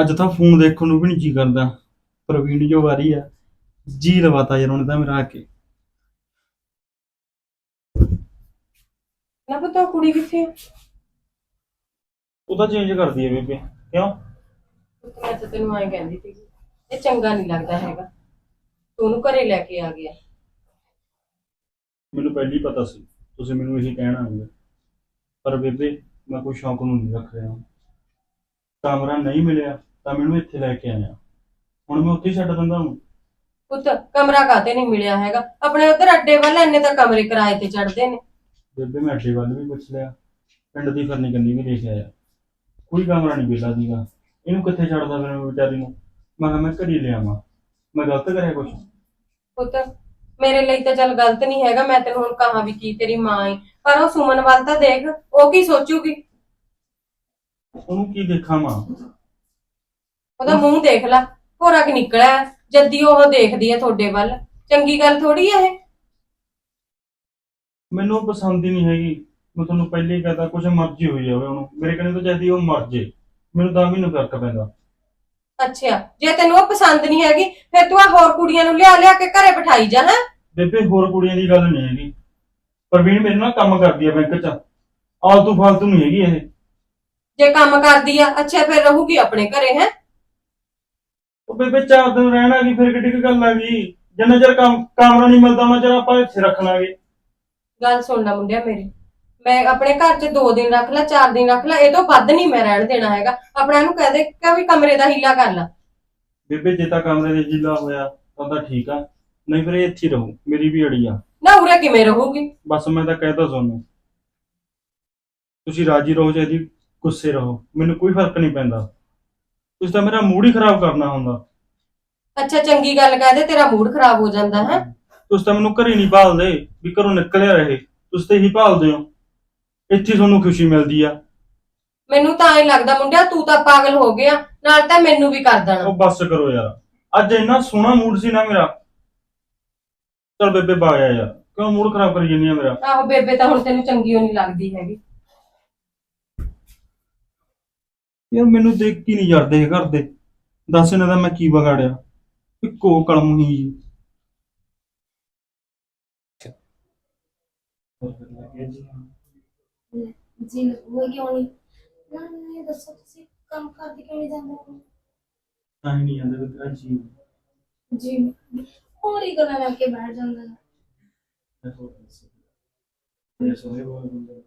ਅੱਜ ਤਾਂ ਫੋਨ ਦੇਖਣ ਨੂੰ ਵੀ ਨਹੀਂ ਜੀ ਕਰਦਾ। ਪ੍ਰਵੀਨ ਜੋ ਵਾਰੀ ਆ ਜੀ ਲਵਾਤਾ ਯਾਰ ਉਹਨੇ ਤਾਂ ਮੇਰਾ ਆ ਕੇ। ਨਾ ਪਤਾ ਉਹ ਕੁੜੀ ਕਿੱਥੇ ਆ? ਉਹ ਤਾਂ ਚੇਂਜ ਕਰਦੀ ਹੈ ਬੇਬੇ। ਕਿਉਂ? ਪੁੱਤ ਮੈਂ ਤਾਂ ਤੈਨੂੰ ਐਂ ਕਹਿੰਦੀ ਸੀ ਇਹ ਚੰਗਾ ਨਹੀਂ ਲੱਗਦਾ ਹੈਗਾ। ਤੂੰ ਉਹਨੂੰ ਘਰੇ ਲੈ ਕੇ ਆ ਗਿਆ। ਮੈਨੂੰ ਪਹਿਲੀ ਪਤਾ ਸੀ ਤੁਸੀਂ ਮੈਨੂੰ ਇਹੀ ਕਹਿਣਾ ਹੋਊਗਾ ਪਰ ਬੇਬੇ ਮੈਂ ਕੋਈ ਸ਼ੌਂਕ ਨੂੰ ਨਹੀਂ ਰੱਖ ਰਿਹਾ। ਕਮਰਾ ਨਹੀਂ ਮਿਲਿਆ। ਤਾਂ ਮੈਨੂੰ ਇੱਥੇ ਲੈ ਕੇ ਆਇਆ। ਹੁਣ ਮੈਂ ਉੱਥੇ ਹੀ ਛੱਡ ਦਿੰਦਾ ਹਾਂ। ਪੁੱਤ ਕਮਰਾ ਕਾਤੇ ਨਹੀਂ ਮਿਲਿਆ ਹੈਗਾ? ਆਪਣੇ ਉਧਰ ਅੱਡੇ ਵੱਲ ਇੰਨੇ ਤਾਂ ਕਮਰੇ ਕਿਰਾਏ ਤੇ ਚੜਦੇ ਨੇ। ਬੇਬੇ ਮੈਂ ਅੱਡੇ ਵੱਲ ਵੀ ਪੁੱਛ ਲਿਆ। ਪਿੰਡ ਦੀ ਫਰਨੀ ਕੰਨੀ ਵੀ ਦੇਖ ਆਇਆ। ਕੋਈ ਕਮਰਾ ਨਹੀਂ ਮਿਲਦਾ ਸੀਗਾ। ਇਹਨੂੰ ਕਿੱਥੇ ਛੱਡਦਾ ਫਿਰ ਮੈਂ ਵਿਚਾਰੀ ਨੂੰ? ਮੈਂ ਕਿਹਾ ਮੈਂ ਘਰੀ ਲਿਆਵਾਂ ਮੈਂ ਗਲਤ ਕਰਿਆ ਕੁਛ? ਪੁੱਤ ਮੇਰੇ ਲਈ ਤਾਂ ਚੱਲ ਗਲਤ ਨਹੀਂ ਹੈਗਾ। ਮੈਂ ਤੈਨੂੰ ਹੁਣ ਕਹਾਂ ਵੀ ਕੀ ਤੇਰੀ ਮਾਂ ਏ। ਪਰ ਉਹ ਸੁਮਨ ਵੱਲ ਤਾਂ ਦੇਖ ਉਹ ਕੀ ਸੋਚੂਗੀ? ਉਹਨੂੰ ਕੀ ਦੇਖਾਂ ਮਾਂ? ਉਹਦਾ ਮੂੰਹ ਦੇਖ ਲੈ ਹੋਰਾ ਕਿ ਨਿਕਲਿਆ ਜੱਦੀ ਉਹ ਦੇਖਦੀ ਹੈ ਤੁਹਾਡੇ ਵੱਲ। ਚੰਗੀ ਗੱਲ ਥੋੜੀ ਹੈ ਇਹ? ਮੈਨੂੰ ਉਹ ਪਸੰਦ ਹੀ ਨਹੀਂ ਹੈਗੀ। ਮੈਂ ਤੁਹਾਨੂੰ ਪਹਿਲੇ ਹੀ ਕਹਤਾ ਕੁਛ ਮਰਜ਼ੀ ਹੋਈ ਜਾਵੇ ਉਹਨੂੰ। ਮੇਰੇ ਕਹਿੰਦੇ ਤਾਂ ਚਾਹੀਦੀ ਉਹ ਮਰ ਜੇ। ਮੈਨੂੰ ਤਾਂ ਵੀ ਨਹੀਂ ਫ਼ਰਕ ਪੈਂਦਾ। ਅੱਛਾ ਜੇ ਤੈਨੂੰ ਉਹ ਪਸੰਦ ਨਹੀਂ ਹੈਗੀ ਫਿਰ ਤੂੰ ਆ ਹੋਰ ਕੁੜੀਆਂ ਨੂੰ ਲਿਆ ਲਿਆ ਕੇ ਘਰੇ ਬਿਠਾਈ ਜਾ ਹੈਂ? ਬੇਬੇ ਹੋਰ ਕੁੜੀਆਂ ਦੀ ਗੱਲ ਨਹੀਂ ਹੈਗੀ। ਪ੍ਰਵੀਨ ਮੇਰੇ ਨਾਲ ਕੰਮ ਕਰਦੀ ਹੈ ਬੈਂਕ 'ਚ। ਆਲਤੂ ਫਾਲਤੂ ਨਹੀਂ ਹੈਗੀ ਇਹ। ਜੇ ਕੰਮ ਕਰਦੀ ਆ ਅੱਛਾ ਫਿਰ ਰਹੂਗੀ ਆਪਣੇ ਘਰੇ ਹੈ? ਉਹ ਬੇਬੇ ਚਾਰ ਦਿਨ ਰਹਿਣਾ ਕੀ ਫਿਰ ਕਿੱਡੀ ਕੁ ਗੱਲ ਆ ਗਈ? ਜਿੰਨਾ ਚਿਰ ਕੰਮ ਕਮਰਾ ਨਹੀਂ ਮਿਲਦਾ ਉਹਨਾਂ ਚਿਰ ਆਪਾਂ ਇੱਥੇ ਰੱਖ ਲਾਂਗੇ ਗੱਲ ਸੁਣ ਲੈ ਮੁੰਡਿਆ ਮੇਰੀ। ਮੈਂ ਆਪਣੇ ਘਰ 'ਚ 2 ਦਿਨ ਰੱਖ ਲੈ 4 ਦਿਨ ਰੱਖ ਲੈ ਇਹ ਤੋਂ ਵੱਧ ਨਹੀਂ ਮੈਂ ਰਹਿਣ ਦੇਣਾ ਹੈਗਾ। ਆਪਣਾ ਨੂੰ ਕਹਿ ਦੇ ਕਿ ਵੀ ਕਮਰੇ ਦਾ ਹੀਲਾ ਕਰ ਲੈ। ਬੇਬੇ ਜੇ ਤਾਂ ਕਮਰੇ ਦੇ ਜਿੱਲਾ ਹੋਇਆ ਤਾਂ ਤਾਂ ਠੀਕ ਆ। ਨਹੀਂ ਫਿਰ ਇਹ ਇੱਥੇ ਹੀ ਰਹੂ ਮੇਰੀ ਵੀ ਅੜੀ ਆ। ਨਾ ਉਰੇ ਕਿਵੇਂ ਰਹੂਗੀ? ਬਸ ਮੈਂ ਤਾਂ ਕਹਿਤਾ ਤੁਹਾਨੂੰ। ਤੁਸੀਂ ਰਾਜੀ ਰਹੋ ਚਾਹੀਦੀ ਗੁੱਸੇ ਰਹੋ ਮੈਨੂੰ ਕੋਈ ਫ਼ਰਕ ਨਹੀਂ ਪੈਂਦਾ। ਤੁਸੀਂ ਤਾਂ ਮੇਰਾ ਮੂਡ ਹੀ ਖਰਾਬ ਕਰਨਾ ਹੁੰਦਾ। ਅੱਛਾ ਚੰਗੀ ਗੱਲ ਕਹਿ ਦੇ ਤੇਰਾ ਮੂਡ ਖਰਾਬ ਹੋ ਜਾਂਦਾ ਹੈ। ਤੁਸੀਂ ਤਾਂ ਮੈਨੂੰ ਘਰੇ ਨਹੀਂ ਭਾਲਦੇ ਵੀ ਘਰੋਂ ਨਿਕਲਿਆ ਰਹੇ ਤੁਸੀਂ ਤੇ ਹੀ ਭਾਲਦੇ ਹੋ। ਇੱਥੇ ਤੁਹਾਨੂੰ ਖੁਸ਼ੀ ਮਿਲਦੀ ਆ। ਮੈਨੂੰ ਤਾਂ ਐਂ ਲੱਗਦਾ ਮੁੰਡਿਆ ਤੂੰ ਤਾਂ ਪਾਗਲ ਹੋ ਗਿਆ ਨਾਲ ਤਾਂ ਮੈਨੂੰ ਵੀ ਕਰ ਦੇਣਾ। ਉਹ ਬੱਸ ਕਰੋ ਯਾਰ। ਅੱਜ ਇੰਨਾ ਸੋਹਣਾ ਮੂਡ ਸੀ ਨਾ ਮੇਰਾ। ਚਲ ਬੇਬੇ ਬਾਇਆ ਯਾਰ। ਕਿਉਂ ਮੂਡ ਖਰਾਬ ਕਰੀ ਜਾਂਦੀ ਆ ਮੇਰਾ? ਆਹੋ ਬੇਬੇ ਤਾਂ ਹੁਣ ਤੈਨੂੰ ਚੰਗੀ ਨਹੀਂ ਲੱਗਦੀ ਹੈਗੀ। ਯਾਰ ਮੈਨੂੰ ਦੇਖ ਕੀ ਨਹੀਂ ਜਰਦੇ ਘਰ ਦੇ। ਦੱਸ ਇਹਨਾਂ ਦਾ ਮੈਂ ਕੀ ਵਿਗਾੜਿਆ। ਇੱਕੋ ਕਲਮ ਹੀ ਜੀ। ਜੀ ਉਹ ਕਿਉਂ ਨਹੀਂ? ਨਾ ਨਹੀਂ ਦੱਸੋ ਤੁਸੀਂ ਕੰਮ ਕਰਦੇ ਕਿਉਂ ਨਹੀਂ ਜਾਂਦੇ? ਹੋ? ਤਾਂ ਹੀ ਨਹੀਂ ਆਂਦੇ ਤੇਰਾ ਜੀ। ਜੀ ਹੋਰ ਹੀ ਗੱਲਾਂ ਲੈ ਕੇ ਬੈਠ ਜਾਂਦੇ ਨੇ। ਮੇਰੇ ਸੋਹਣੇ ਬੋਲ ਬੰਦੇ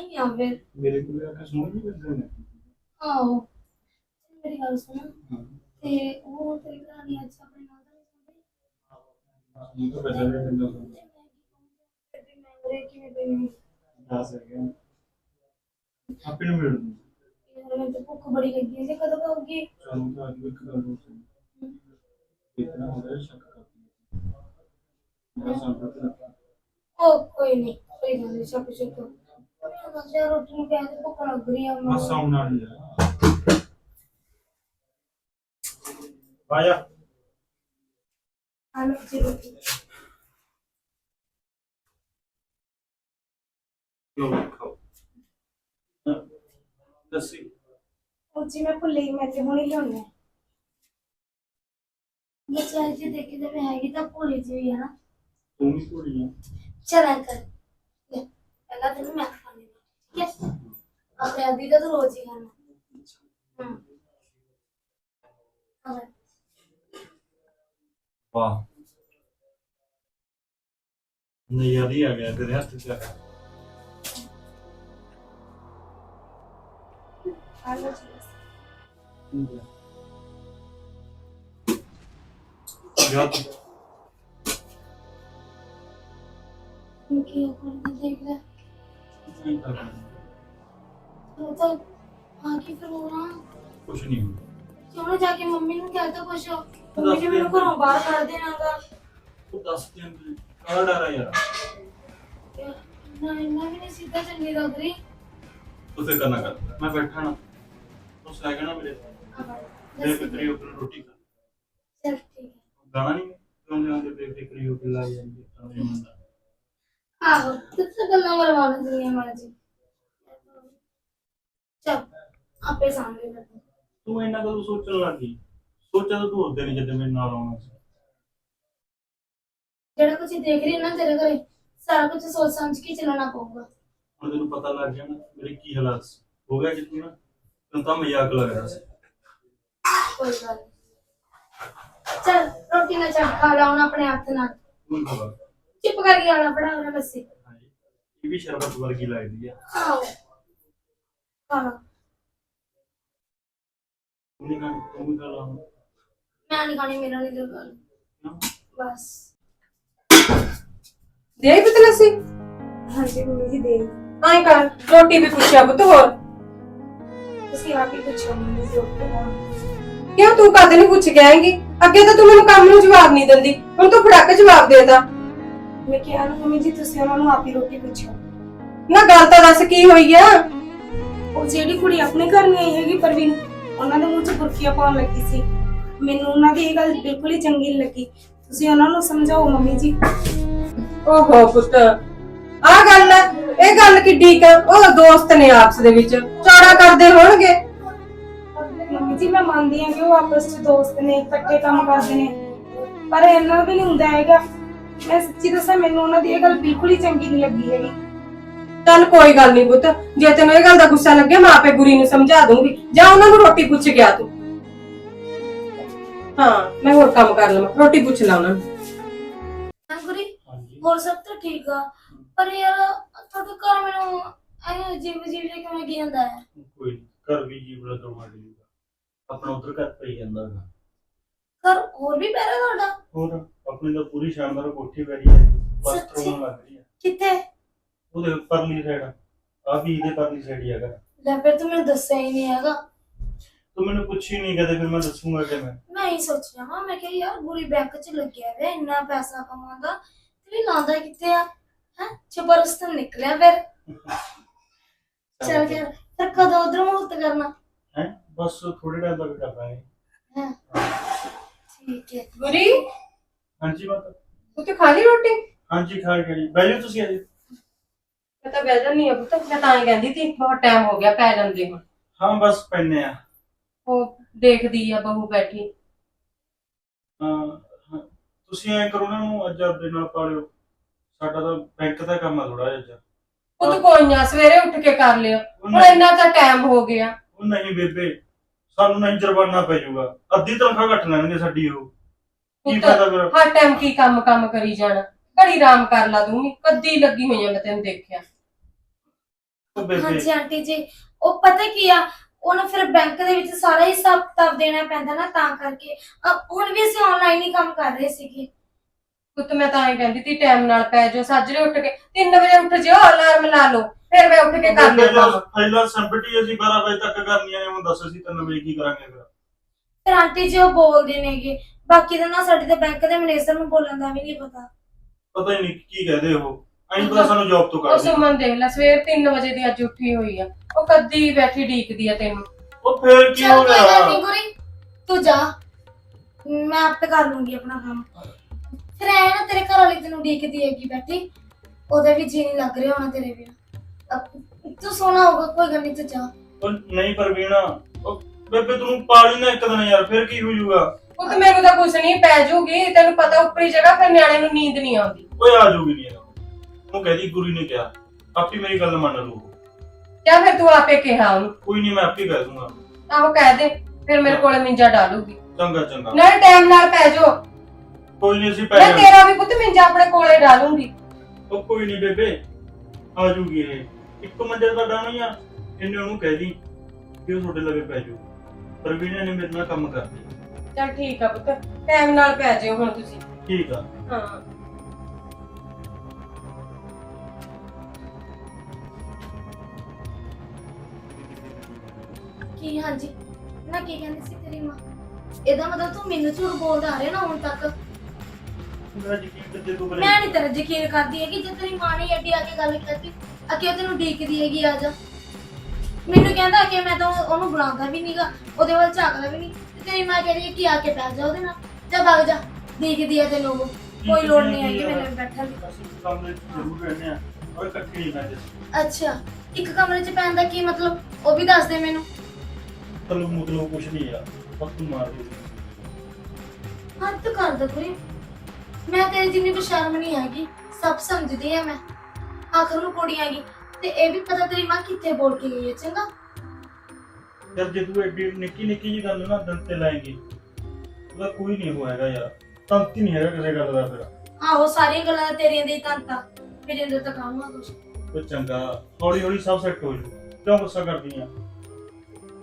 ਨਹੀਂ ਆ ਫਿਰ। ਮੇਰੇ ਕੋਲ ਆ ਕੇ ਸੋਹਣੇ ਨਹੀਂ ਬੰਦੇ ਨੇ। ਆਓ ਮੇਰੀ ਗੱਲ ਸੁਣੋ। ਹਾਂ। ਤੇ ਉਹ ਤੇਰੀ ਕਹਾਣੀ ਅੱਜ ਆਪਣੇ ਨਾਲ ਤਾਂ ਨਹੀਂ ਇਹ ਤਾਂ ਬਦਲ ਰਿਹਾ ਬੰਦਾ ਸੁਣਦੇ ਤੇ ਮੈਂ ਉਰੇ ਕਿਵੇਂ ਪਈ ਆ। ਸਕਿਆ ਆਪੇ ਨੂੰ ਮਿਲ ਦੂੰ ਯਾਰ ਮੈਨੂੰ ਤਾਂ ਭੁੱਖ ਬੜੀ ਲੱਗੀ ਹੈ ਜੇ ਕਦੋਂ ਖਾਓਗੀ ਤਾਂ ਅੱਜ ਇੱਕ ਗੱਲ ਹੋ। ਇਤਨਾ ਹੋ ਰਿਹਾ ਸ਼ੱਕ ਕਰਦੀ ਹੈ। ਸੰਪਰਕ ਉਹ ਕੋਈ ਨਹੀਂ ਕੋਈ ਗੱਲ ਨਹੀਂ ਸਭ ਕੁਝ ਤੋਂ ਬਸ ਯਾਰ ਰੋਟੀ ਨੂੰ ਕਹਿ ਦੇ ਭੁੱਖ ਲੱਗ ਰਹੀ ਆ ਮੈਨੂੰ। ਬਸ ਆਉਣ ਵਾਲੀ ਆ। ਆਇਆ ਆ ਲਓ ਜੀ ਰੋਟੀ। ਲੋ ਖਾਓ? ਦੱਸੀ। ਉਹ ਜੀ ਮੈਂ ਭੁੱਲ ਗਈ ਮੈਂ ਤੇ ਹੁਣੇ ਲਿਆਉਣੀ ਹੈ ਬੱਚਾ ਜੀ ਦੇਖੀ ਤੇ ਮੈਂ ਹੈਗੀ ਤਾਂ ਭੁੱਲ ਜੀ ਹੈ ਨਾ? ਤੂੰ ਵੀ ਕੁੜੀ ਆ ਚਲ ਅੰਕਲ ਲੈ, ਪਹਿਲਾਂ ਤੈਨੂੰ ਮੈਂ ਠੀਕ ਹੈ ਆਪਣੇ ਆਦੀ ਦਾ ਤਾਂ ਰੋਜ਼ ਹੀ ਖਾਣਾ ਹਮ ਹਾਂ ਵਾਹ ਨਹੀਂ ਯਾਰੀ ਆ ਗਿਆ ਤੇਰੇ ਹੱਥ 'ਚ ਆ ਲਓ ਜੀ ਯਾਦ ਕੀ ਉਹ ਦੇਖ ਲੈ ਉਹ ਤਾਂ ਆ ਕੀ ਫਿਰ ਹੋਣਾ ਕੁਛ ਨਹੀਂ ਕਿਉਂ ਨਾ ਜਾ ਕੇ ਮੰਮੀ ਨੂੰ ਕਹਿ ਤਾ ਕੁਛ। ਮੰਮੀ ਨੇ ਮੈਨੂੰ ਘਰੋਂ ਬਾਹਰ ਕੱਢ ਦੇਣਾਗਾ ਤੂੰ ਦੱਸ ਦੇ ਅੰਦਰ ਕਾਹਦਾ ਡਰ ਆ ਯਾਰ? ਨਾ ਇੰਨਾ ਵੀ ਨਹੀਂ ਸਿੱਧਾ ਚੰਗੀ ਲੱਗ ਰਹੀ। ਤੂੰ ਫਿਕਰ ਨਾ ਕਰ। ਮੈਂ ਬੈਠਾ ਨਾ। ਤੂੰ ਸਹਿ ਗਿਆ ਨਾ ਮੇਰੇ ਮੇਰੇ ਪਿੱਤਰੀ ਉੱਪਰ ਰੋਟੀ ਖਾ। ਚਲ ਠੀਕ ਹੈ। ਗਾਣਾ ਨਹੀਂ? ਕਿਉਂ ਜਾਂਦੇ ਬੇਫਿਕਰੀ ਹੋ ਕੇ ਲਾ ਜਾਂਦੀ। ਤਾਂ ਨਹੀਂ ਹੁੰਦਾ ਆਹੋ ਕਿੱਥੇ ਗੱਲਾਂ ਮਰਵਾ ਲੈਂਦੀ ਹੈ ਮਾਂ ਜੀ? ਚਲ ਆਪੇ ਸਾਹਮਣੇ ਬੈਠੋ ਤੂੰ ਇੰਨਾ ਕਦੋਂ ਸੋਚਣ ਲੱਗੀ? ਸੋਚਿਆ ਤਾਂ ਤੂੰ ਉਦੋਂ ਨਹੀਂ ਜਦੋਂ ਮੇਰੇ ਨਾਲ ਆਉਣਾ ਸੀ। ਜਿਹੜਾ ਕੁਝ ਦੇਖ ਰਹੀ ਨਾ ਤੇਰੇ ਘਰੇ ਸਾਰਾ ਕੁਝ ਸੋਚ ਸਮਝ ਕੇ ਚੱਲਣਾ ਪਊਗਾ। ਹੁਣ ਤੈਨੂੰ ਪਤਾ ਲੱਗ ਗਿਆ ਨਾ ਮੇਰੇ ਕੀ ਹਾਲਾਤ ਸੀ। ਹੋ ਗਿਆ ਕਿ ਤੂੰ ਨਾ? ਤੈਨੂੰ ਤਾਂ ਮਜ਼ਾਕ ਲੱਗ ਰਿਹਾ ਸੀ। ਕੋਈ ਗੱਲ ਚਲ ਰੋਟੀ ਨਾ ਚੱਕ ਖਾ ਲਾ ਹੁਣ ਆਪਣੇ ਹੱਥ ਨਾਲ। ਖਬਰ ਚੁੱਪ ਕਰਕੇ ਆਣਾ ਪੜਾ ਉਹਨਾਂ ਬੱਸੇ। ਹਾਂਜੀ। ਇਹ ਵੀ ਸ਼ਰਬਤ ਵਰਗੀ ਲੱਗਦੀ ਆ? ਆਓ ਤੂੰ ਨਹੀਂ ਖਾਣੀ ਤੂੰ ਵੀ ਲਾ ਹੁਣ। ਮੈਂ ਨਹੀਂ ਖਾਣੀ ਮੇਰਾ ਨਹੀਂ ਦਿਲ ਕਰ ਨਾ? ਬਸ। ਦੇ ਆਈ ਪੁੱਤ ਲੱਸੀ ਹਾਂਜੀ ਮੰਮੀ ਜੀ ਦੇ। ਆਏ ਕਰ ਰੋਟੀ ਵੀ ਪੁੱਛਿਆ ਪੁੱਤ ਹੋਰ। ਤੁਸੀਂ ਆਪ ਹੀ ਪੁੱਛੋ ਮੰਮੀ ਜੀ ਉੱਤੇ ਨਾ ਕਿਉਂ ਤੂੰ ਕਦੇ ਨਹੀਂ ਪੁੱਛ ਕੇ ਆਏਂਗੀ? ਅੱਗੇ ਤਾਂ ਤੂੰ ਮੈਨੂੰ ਕੰਮ ਨੂੰ ਜਵਾਬ ਨਹੀਂ ਦਿੰਦੀ। ਹੁਣ ਤੂੰ ਫੜਾਕ ਜਵਾਬ ਦੇਦਾ ਮੈਂ ਕਿਹਾ ਨਾ ਮੰਮੀ ਜੀ ਤੁਸੀਂ ਉਹਨਾਂ ਨੂੰ ਆਪ ਹੀ ਰੋਟੀ ਪੁੱਛੋ। ਨਾ ਗੱਲ ਤਾਂ ਦੱਸ ਕੀ ਹੋਈ ਆ? ਉਹ ਜਿਹੜੀ ਕੁੜੀ ਆਪਣੇ ਘਰ ਨਹੀਂ ਆਈ ਹੈਗੀ ਪਰਵੀਨ ਉਹਨਾਂ ਦੇ ਮੂੰਹ 'ਚ ਬੁਰਕੀਆਂ ਪਾਉਣ ਲੱਗੀ ਸੀ। ਮੈਨੂੰ ਉਹਨਾਂ ਦੀ ਇਹ ਗੱਲ ਬਿਲਕੁਲ ਹੀ ਚੰਗੀ ਨਹੀਂ ਲੱਗੀ। ਤੁਸੀਂ ਉਹਨਾਂ ਨੂੰ ਸਮਝਾਓ ਮੰਮੀ ਜੀ। ਓਹੋ ਪੁੱਤ ਆ ਗੱਲ ਹੈ ਇਹ ਗੱਲ ਕਿੱਡੀ ਕ ਉਹ ਦੋਸਤ ਨੇ ਆਪਸ ਦੇ ਵਿੱਚ ਚੌੜਾ ਕਰਦੇ ਹੋਣਗੇ। ਮੰਮੀ ਜੀ ਮੈਂ ਮੰਨਦੀ ਹਾਂ ਕਿ ਉਹ ਆਪਸ 'ਚ ਦੋਸਤ ਨੇ ਇਕੱਠੇ ਕੰਮ ਕਰਦੇ ਨੇ ਪਰ ਇੰਨਾ ਵੀ ਨਹੀਂ ਹੁੰਦਾ ਹੈਗਾ। ਮੈਂ ਸੱਚੀ ਦੱਸਾਂ ਮੈਨੂੰ ਉਹਨਾਂ ਦੀ ਇਹ ਗੱਲ ਬਿਲਕੁਲ ਹੀ ਚੰਗੀ ਨਹੀਂ ਲੱਗੀ ਹੈਗੀ। ਚੱਲ ਕੋਈ ਗੱਲ ਨਹੀਂ ਪੁੱਤ ਜੇ ਤੈਨੂੰ ਇਹ ਗੱਲ ਦਾ ਗੁੱਸਾ ਲੱਗਿਆ ਮੈਂ ਆਪੇ ਗੁਰੀ ਨੂੰ ਸਮਝਾ ਦੂੰਗੀ। ਜਾਂ ਉਹਨਾਂ ਨੂੰ ਰੋਟੀ ਪੁੱਛ ਗਿਆ ਤੂੰ। ਹਾਂ ਮੈਂ ਹੋਰ ਕੰਮ ਕਰ ਲਵਾਂ ਰੋਟੀ ਪੁੱਛ ਲਾ ਉਹਨਾਂ ਨੂੰ। ਗੁਰੀ ਹਾਂਜੀ ਹੋਰ ਸਭ ਤਾਂ ਠੀਕ ਆ? ਪਰ ਯਾਰ ਤੁਹਾਡੇ ਘਰ ਮੈਨੂੰ ਐ ਜਿਵੇਂ ਜਿਵੇਂ ਕਿਵੇਂ ਕੀ ਹੁੰਦਾ ਹੈ? ਕੋਈ ਨੀ, ਘਰ ਵੀ ਜੀਵਨ ਤੋਂ ਮਾਰ ਆਪਣਾ ਉਧਰ ਘਰ ਪਈ ਜਾਂਦਾ। ਹੈਗਾ ਘਰ ਹੋਰ ਵੀ ਪੈਰਾ ਤੁਹਾਡਾ? ਹੋਰ ਆਪਣੀ ਤਾਂ ਪੂਰੀ ਸ਼ਾਨਦਾਰ ਕੋਠੀ ਪੈ ਰਹੀ ਹੈ ਬਸ ਸੱਚੀ? ਤਰੋਂ ਲੱਗ ਰਹੀ ਹੈ। ਕਿੱਥੇ? ਉਹਦੇ ਪਰਲੀ ਸਾਈਡ ਆ। ਵੀ ਇਹਦੇ ਪਰਲੀ ਸਾਈਡ ਹੀ ਹੈਗਾ। ਲੈ ਫਿਰ ਤੂੰ ਮੈਨੂੰ ਦੱਸਿਆ ਹੀ ਨਹੀਂ ਹੈਗਾ। ਤੂੰ ਮੈਨੂੰ ਪੁੱਛੀ ਨਹੀਂ ਕਦੇ ਫਿਰ ਮੈਂ ਦੱਸੂਗਾ ਕਿ ਮੈਂ ਹੀ ਸੋਚ ਰਿਹਾ ਹਾਂ ਮੈਂ ਕਿਹਾ ਯਾਰ ਬੁਰੀ ਬੈਂਕ 'ਚ ਲੱਗਿਆ ਵੇ ਇੰਨਾ ਪੈਸਾ ਕਮਾਉਂਦਾ ਤੇ ਵੀ ਲਾਉਂਦਾ ਕਿੱਥੇ ਆ? ਹੈ? ਛਪਰਸਤਨ ਨਿਕਲਿਆ ਫਿਰ। ਚੱਲ ਗਿਆ ਫਿਰ ਕਦੋਂ ਉਧਰ ਮੁਹੂਰਤ ਕਰਨਾ? ਹੈ? ਬਸ ਥੋੜੇ ਟਾਈਮ ਤੱਕ ਕਰ ਹੈ। ਠੀਕ ਹੈ। ਗੁਰੀ ਹਾਂਜੀ ਮਾਤਾ। ਤੂੰ ਤੇ ਖਾ ਲਈ ਰੋਟੀ? ਹਾਂਜੀ ਖਾ ਕੇ ਜੀ ਬੈਜੋ ਤੁਸੀਂ ਅਜੇ ਮੈਂ ਤਾਂ ਬਹਿ ਜਾਂਦੀ ਆ ਪੁੱਤ। ਮੈਂ ਤਾਂ ਹੀ ਕਹਿੰਦੀ ਸੀ ਬਹੁਤ ਟਾਈਮ ਹੋ ਗਿਆ ਪੈ ਜਾਂਦੇ ਹੁਣ ਹਾਂ ਬਸ ਪੈਨੇ ਆ ਉਹ ਦੇਖਦੀ ਆ ਬਹੂ ਬੈਠੀ। ਹਾਂ। ਤੁਸੀਂ ਐ ਕਰੋ ਨਾ ਨੂੰ ਅੱਜ ਆਪਦੇ ਨਾਲ ਪਾਲਿਓ। ਸਾਡਾ ਤਾਂ ਬੈਂਕ ਦਾ ਕੰਮ ਆ ਥੋੜਾ ਜਿਹਾ ਅੱਜ। ਉਹ ਤਾਂ ਕੋਈ ਨਾ ਸਵੇਰੇ ਉੱਠ ਕੇ ਕਰ ਲਿਓ। ਉਹ ਹੁਣ ਨਹੀਂ- ਇੰਨਾ ਤਾਂ ਟਾਈਮ ਹੋ ਗਿਆ। ਉਹ ਨਹੀਂ ਬੇਬੇ। ਸਾਨੂੰ ਨਹੀਂ ਜੁਰਮਾਨਾ ਪੈ ਜਾਊਗਾ। ਅੱਧੀ ਤਨਖਾਹ ਕੱਟ ਲੈਣਗੇ ਸਾਡੀ ਉਹ। ਕੀ ਪੁੱਤ ਫਾਇਦਾ ਫਿਰ? ਹਰ ਟਾਈਮ ਕੀ ਕੰਮ ਕੰਮ ਕਰੀ ਜਾਣਾ। ਘੜੀ ਆਰਾਮ ਕਰ ਲਾ ਦੂੰਗੀ ਕੱਦੀ ਲੱਗੀ ਹੋਈ ਆ ਮੈਂ ਤੈਨੂੰ ਦੇਖਿਆ। ਉਹ ਬੇਬੇ। ਹਾਂਜੀ ਆਂਟੀ ਜੀ। ਉਹ ਪਤਾ ਕੀ ਆ? ਉਹਨੂੰ ਫਿਰ ਬੈਂਕ ਦੇ ਵਿੱਚ ਸਾਰਾ ਹਿਸਾਬ ਕਿਤਾਬ ਦੇਣਾ ਪੈਂਦਾ ਨਾ ਤਾਂ ਕਰਕੇ। ਅਹ ਹੁਣ ਵੀ ਅਸੀਂ ਆਨਲਾਈਨ ਹੀ ਕੰਮ ਕਰ ਰਹੇ ਸੀਗੇ। ਪੁੱਤ ਮੈਂ ਤਾਂ ਹੀ ਕਹਿੰਦੀ ਤੀ ਟਾਈਮ ਨਾਲ ਪੈ ਜਾਓ। ਸਾਜਰੇ ਉੱਠ ਕੇ 3 ਵਜੇ ਉੱਠ ਜਿਓ ਅਲਾਰਮ ਲਾ ਲਓ। ਫਿਰ ਮੈਂ ਉੱਠ ਕੇ ਕਰ ਲਿਆ ਕੰਮ ਪਹਿਲਾਂ ਸੰਪਟੀ ਅਸੀਂ 12 ਵਜੇ ਤੱਕ ਕਰਨੀਆਂ ਨੇ ਹੁਣ ਦੱਸ ਅਸੀਂ 3 ਵਜੇ ਕੀ ਕਰਾਂਗੇ ਫਿਰ? ਫਿਰ ਆਂਟੀ ਜੀ ਉਹ ਬੋਲਦੇ ਨੇਗੇ ਬਾਕੀ ਦਾ ਨਾ ਸਾਡੇ ਤੇ ਬੈਂਕ ਦੇ ਮੈਨੇਜਰ ਨੂੰ ਬੋਲਣ ਦਾ ਵੀ ਨਹੀਂ ਪਤਾ। ਪਤਾ ਹੀ ਨਹੀਂ ਕੀ ਕਹਦੇ ਉਹ। ਐਂ ਪਤਾ ਸਾਨੂੰ ਜੌਬ ਤੋਂ ਉਹ ਦੇ ਸੁਮਨ ਦੇਖ ਲੈ ਸਵੇਰ 3 ਵਜੇ ਦੀ ਅੱਜ ਉੱਠੀ ਹੋਈ ਆ। ਉਹ ਕੱਦੀ ਬੈਠੀ ਢੀਕਦੀ ਆ ਤੈਨੂੰ। ਉਹ ਫੇਰ ਕੀ ਚਲ ਹੋ ਕੋਈ ਗੱਲ ਨਹੀਂ ਗਿਆ ਗੁਰੀ ਤੂੰ ਜਾ। ਮੈਂ ਆਪੇ ਕਰ ਲੂੰਗੀ ਆਪਣਾ ਕੰਮ। ਫਿਰ ਐ ਨਾ ਤੇਰੇ ਘਰ ਵਾਲੀ ਤੈਨੂੰ ਡੀਕਦੀ ਹੈਗੀ ਬੈਠੀ। ਉਹਦੇ ਵੀ ਜੀ ਨਹੀਂ ਲੱਗ ਰਿਹਾ ਹੋਣਾ ਤੇਰੇ ਤੂੰ ਸੋਣਾ ਹੋਗਾ ਕੋਈ ਗੱਲ ਨਹੀਂ ਤੂੰ ਜਾ। ਉਹ ਨਹੀਂ ਪਰਵੀਣਾ ਉਹ ਬੇਬੇ ਤੈਨੂੰ ਪਾਲੀ ਨਾ ਇੱਕ ਦਿਨ ਯਾਰ ਫੇਰ ਕੀ ਹੋ ਜਾਊਗਾ? ਉਹ ਤੇ ਮੈਨੂੰ ਤਾਂ ਕੁਛ ਨਹੀਂ ਪੈ ਜੂਗੀ ਤੈਨੂੰ ਪਤਾ ਉੱਪਰੀ ਜਗ੍ਹਾ ਫਿਰ ਨਿਆਣੇ ਨੂੰ ਨੀਂਦ ਨਹੀਂ ਆਉਂਦੀ। ਓਏ ਆ ਜਾਊਗੀ ਨਹੀਂ ਉਹ ਕਹਿੰਦੀ ਗੁਰੀ ਨੇ ਕਿਹਾ ਆਪੀ ਮੇਰੀ ਗੱਲ ਮੰਨ ਲੂ ਜਾਂ ਫਿਰ ਤੂੰ ਆਪੇ ਕਿਹਾ ਉਹਨੂੰ? ਕੋਈ ਨਹੀਂ ਮੈਂ ਆਪੇ ਕਹਿ ਦੂੰਗਾ। ਆਹੋ ਕਹਿ ਦੇ ਫਿਰ ਮੇਰੇ ਕੋਲੇ ਮਿੰਜਾ ਡਾਲੂਗੀ। ਚੰਗਾ ਚੰਗਾ। ਨਾਲੇ ਟਾਈਮ ਨਾਲ ਪੈ ਜਾਓ। ਕੋਈ ਨਹੀਂ ਅਸੀਂ ਪੈ ਮੈਂ ਜਾਣਾ ਤੇਰਾ ਵੀ ਪੁੱਤ ਮਿੰਜਾ ਆਪਣੇ ਕੋਲੇ ਡਾਲੂੰਗੀ। ਉਹ ਕੋਈ ਨਹੀਂ ਬੇਬੇ ਆ ਜਾਊਗੀ ਇਹ। ਇੱਕ ਮੰਜੇ ਦਾ ਡਾਣਾ ਹੀ ਆ। ਇਹਨੇ ਉਹਨੂੰ ਕਹਿ ਦੀ ਕਿ ਉਹ ਤੁਹਾਡੇ ਲਵੇ ਪੈ ਜਾਊ। ਪ੍ਰਵੀਨ ਨੇ ਮੇਰੇ ਨਾਲ ਕੰਮ ਕਰਦੀ ਚਲ ਠੀਕ ਆ ਪੁੱਤ ਟਾਈਮ ਨਾਲ ਪੈ ਜਿਓ ਹੁਣ ਤੁਸੀਂ। ਠੀਕ ਆ। ਹਾਂ। ਕੀ ਹਾਂਜੀ? ਨਾ ਕੀ ਕਹਿੰਦੀ ਸੀ ਤੇਰੀ ਮਾਂ? ਇਹਦਾ ਮਤਲਬ ਤੂੰ ਮੈਨੂੰ ਝੂਠ ਬੋਲਦਾ ਆ ਰਿਹਾ ਨਾ ਹੁਣ ਤੱਕ। ਮੇਰਾ ਯਕੀਨ ਕਿੱਦੇ ਤੋਂ ਕਰੇ ਮੈਂ ਨਹੀਂ ਤੇਰਾ ਯਕੀਨ ਕਰਦੀ ਹੈਗੀ ਜੇ ਤੇਰੀ ਮਾਂ ਨੇ ਐਡੀ ਆ ਕੇ ਗੱਲ ਕਰਤੀ ਆ ਕਿ ਉਹ ਤੈਨੂੰ ਡੀਕਦੀ ਹੈਗੀ ਆ ਜਾ। ਮੈਨੂੰ ਕਹਿੰਦਾ ਕਿ ਮੈਂ ਤਾਂ ਉਹਨੂੰ ਬੁਲਾਉਂਦਾ ਵੀ ਨਹੀਂਗਾ ਉਹਦੇ ਵੱਲ ਝਾਕਦਾ ਵੀ ਨਹੀਂ ਤੇ ਤੇਰੀ ਮਾਂ ਕਹਿੰਦੀ ਹੈ ਕਿ ਆ ਕੇ ਬੈਠ ਜਾ ਉਹਦੇ ਨਾਲ। ਜਾ ਵਗ ਜਾ ਡੀਕਦੀ ਆ ਤੈਨੂੰ ਉਹ। ਕੋਈ ਲੋੜ ਨਹੀਂ ਹੈਗੀ ਮੈਨੂੰ ਬੈਠਣ ਦੀ। ਅਸੀਂ ਕਮਰੇ 'ਚ ਜ਼ਰੂਰ ਰਹਿੰਦੇ ਆ ਔਰ ਇਕੱਠੇ ਹੀ ਬੈਠੇ ਅੱਛਾ ਇੱਕ ਕਮਰੇ 'ਚ ਪੈਣ ਦਾ ਕੀ ਮਤਲਬ? ਉਹ ਵੀ ਦੱਸ ਦੇ ਮੈਨੂੰ। ਮਤਲਬ ਮਤਲਬ ਕੁਛ ਨਹੀਂ ਆ। ਬਸ ਤੂੰ ਮਾਰ ਦੇ। ਹੱਥ ਕਰ ਦੇ ਕੋਈ ਮੈਂ ਤੇਰੀ ਜਿੰਨੀ ਬਸ਼ਰਮ ਨਹੀਂ ਹੈਗੀ ਸਭ ਸਮਝਦੀ ਆ ਮੈਂ। ਆਖਰ ਨੂੰ ਕੁੜੀ ਹੈਗੀ ਤੇ ਇਹ ਵੀ ਪਤਾ ਤੇਰੀ ਮਾਂ ਕਿੱਥੇ ਬੋਲ ਕੇ ਗਈ ਹੈ ਚੰਗਾ? ਯਾਰ ਜੇ ਤੂੰ ਐਡੀ ਨਿੱਕੀ ਨਿੱਕੀ ਜੀ ਗੱਲ ਨਾ ਦਿਲ ਤੇ ਲਾਏਂਗੀ ਉਹਦਾ ਕੋਈ ਨਹੀਂ ਹੋਏਗਾ ਯਾਰ। ਤੰਤ ਹੀ ਨਹੀਂ ਹੈਗਾ ਕਿਸੇ ਗੱਲ ਦਾ ਫਿਰ ਆਹੋ ਸਾਰੀਆਂ ਗੱਲਾਂ ਤੇਰੀਆਂ ਦੀ ਤੰਤਾ ਮੇਰੇ ਅੰਦਰ ਤੱਕ ਆਉਣਾ ਕੁਛ। ਉਹ ਚੰਗਾ ਹੌਲੀ ਹੌਲੀ ਸਭ ਸੈੱਟ ਹੋ ਜੂ ਕਿਉਂ ਗੁੱਸਾ ਕਰਦੀ ਆ?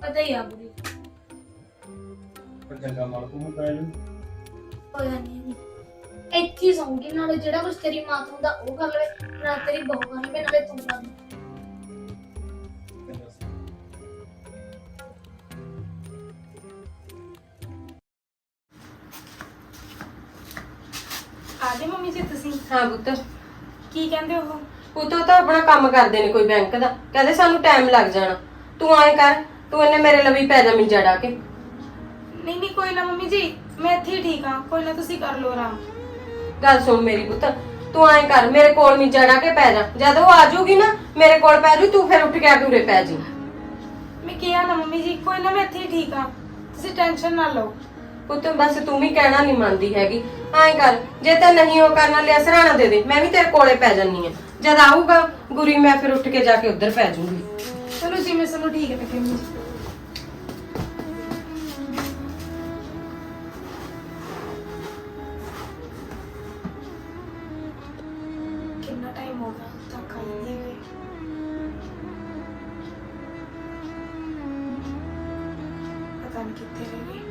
ਪਤਾ ਹੀ ਆ ਬੁਰੀ ਪਰ ਚੰਗਾ ਮਾਰ ਤੂੰ ਪੈ ਜੂ ਕੋਈ ਨਹੀਂ। ਇੱਥੇ ਹੀ ਸੌਂਗੀ ਨਾਲੇ ਜਿਹੜਾ ਕੁਝ ਤੇਰੀ ਮਾਂ ਤੋਂ ਹੁੰਦਾ ਉਹ ਕਰ ਲਵੇ। ਨਾ ਤੇਰੀ ਬਹੂ ਕਰ ਲਵੇ ਨਾਲੇ ਤੂੰ ਕਰ ਲਵੇ ਆ ਗਏ ਮੰਮੀ ਜੀ ਤੁਸੀਂ? ਹਾਂ ਪੁੱਤ। ਕੀ ਕਹਿੰਦੇ ਉਹ? ਪੁੱਤ ਉਹ ਤਾਂ ਆਪਣਾ ਕੰਮ ਕਰਦੇ ਨੇ ਕੋਈ ਬੈਂਕ ਦਾ। ਕਹਿੰਦੇ ਸਾਨੂੰ ਟਾਈਮ ਲੱਗ ਜਾਣਾ। ਤੂੰ ਐਂ ਕਰ ਤੂੰ ਇਹਨੇ ਮੇਰੇ ਲਵੀ ਪੈ ਜਾ ਮਿੰਜਾ ਡਾ ਕੇ। ਨਹੀਂ ਨਹੀਂ ਕੋਈ ਨਾ ਮੰਮੀ ਜੀ ਮੈਂ ਇੱਥੇ ਹੀ ਠੀਕ ਆ ਕੋਈ ਨਾ ਤੁਸੀਂ ਕਰ ਲਓ ਆਰਾਮ। ਗੱਲ ਸੁਣ ਮੇਰੀ ਪੁੱਤ ਤੂੰ ਐਂ ਕਰ ਮੇਰੇ ਕੋਲ ਮਿੰਜਾ ਡਾ ਕੇ ਪੈ ਜਾ। ਜਦ ਉਹ ਆ ਜਾਊਗੀ ਨਾ ਮੇਰੇ ਕੋਲ ਪੈ ਜੂ ਤੂੰ ਫਿਰ ਉੱਠ ਕੇ ਆ ਕੇ ਉਰੇ ਪੈ ਜੀ। ਮੈਂ ਕਿਹਾ ਨਾ ਮੰਮੀ ਜੀ ਕੋਈ ਨਾ ਮੈਂ ਇੱਥੇ ਹੀ ਠੀਕ ਆ ਤੁਸੀਂ ਟੈਨਸ਼ਨ ਨਾ ਲਓ। ਪੁੱਤ ਬਸ ਤੂੰ ਵੀ ਕਹਿਣਾ ਨਹੀਂ ਮੰਨਦੀ ਹੈਗੀ। ਐਂ ਕਰ ਜੇ ਤਾਂ ਨਹੀਂ ਉਹ ਕਰਨਾ ਲਿਆ ਸਰਾਣਾ ਦੇ ਦੇ ਮੈਂ ਵੀ ਤੇਰੇ ਕੋਲੇ ਪੈ ਜਾਨੀ ਆ ਜਦ ਆਊਗਾ ਗੁਰੀ ਮੈਂ ਫਿਰ ਉੱਠ ਕੇ ਜਾ ਕੇ ਉੱਧਰ ਪੈ ਜੂੰਗੀ। ਚਲੋ ਜੀ ਮੈਂ ਚਲੋ ਠੀਕ ਹੈ ਤੇ ਪਤਾ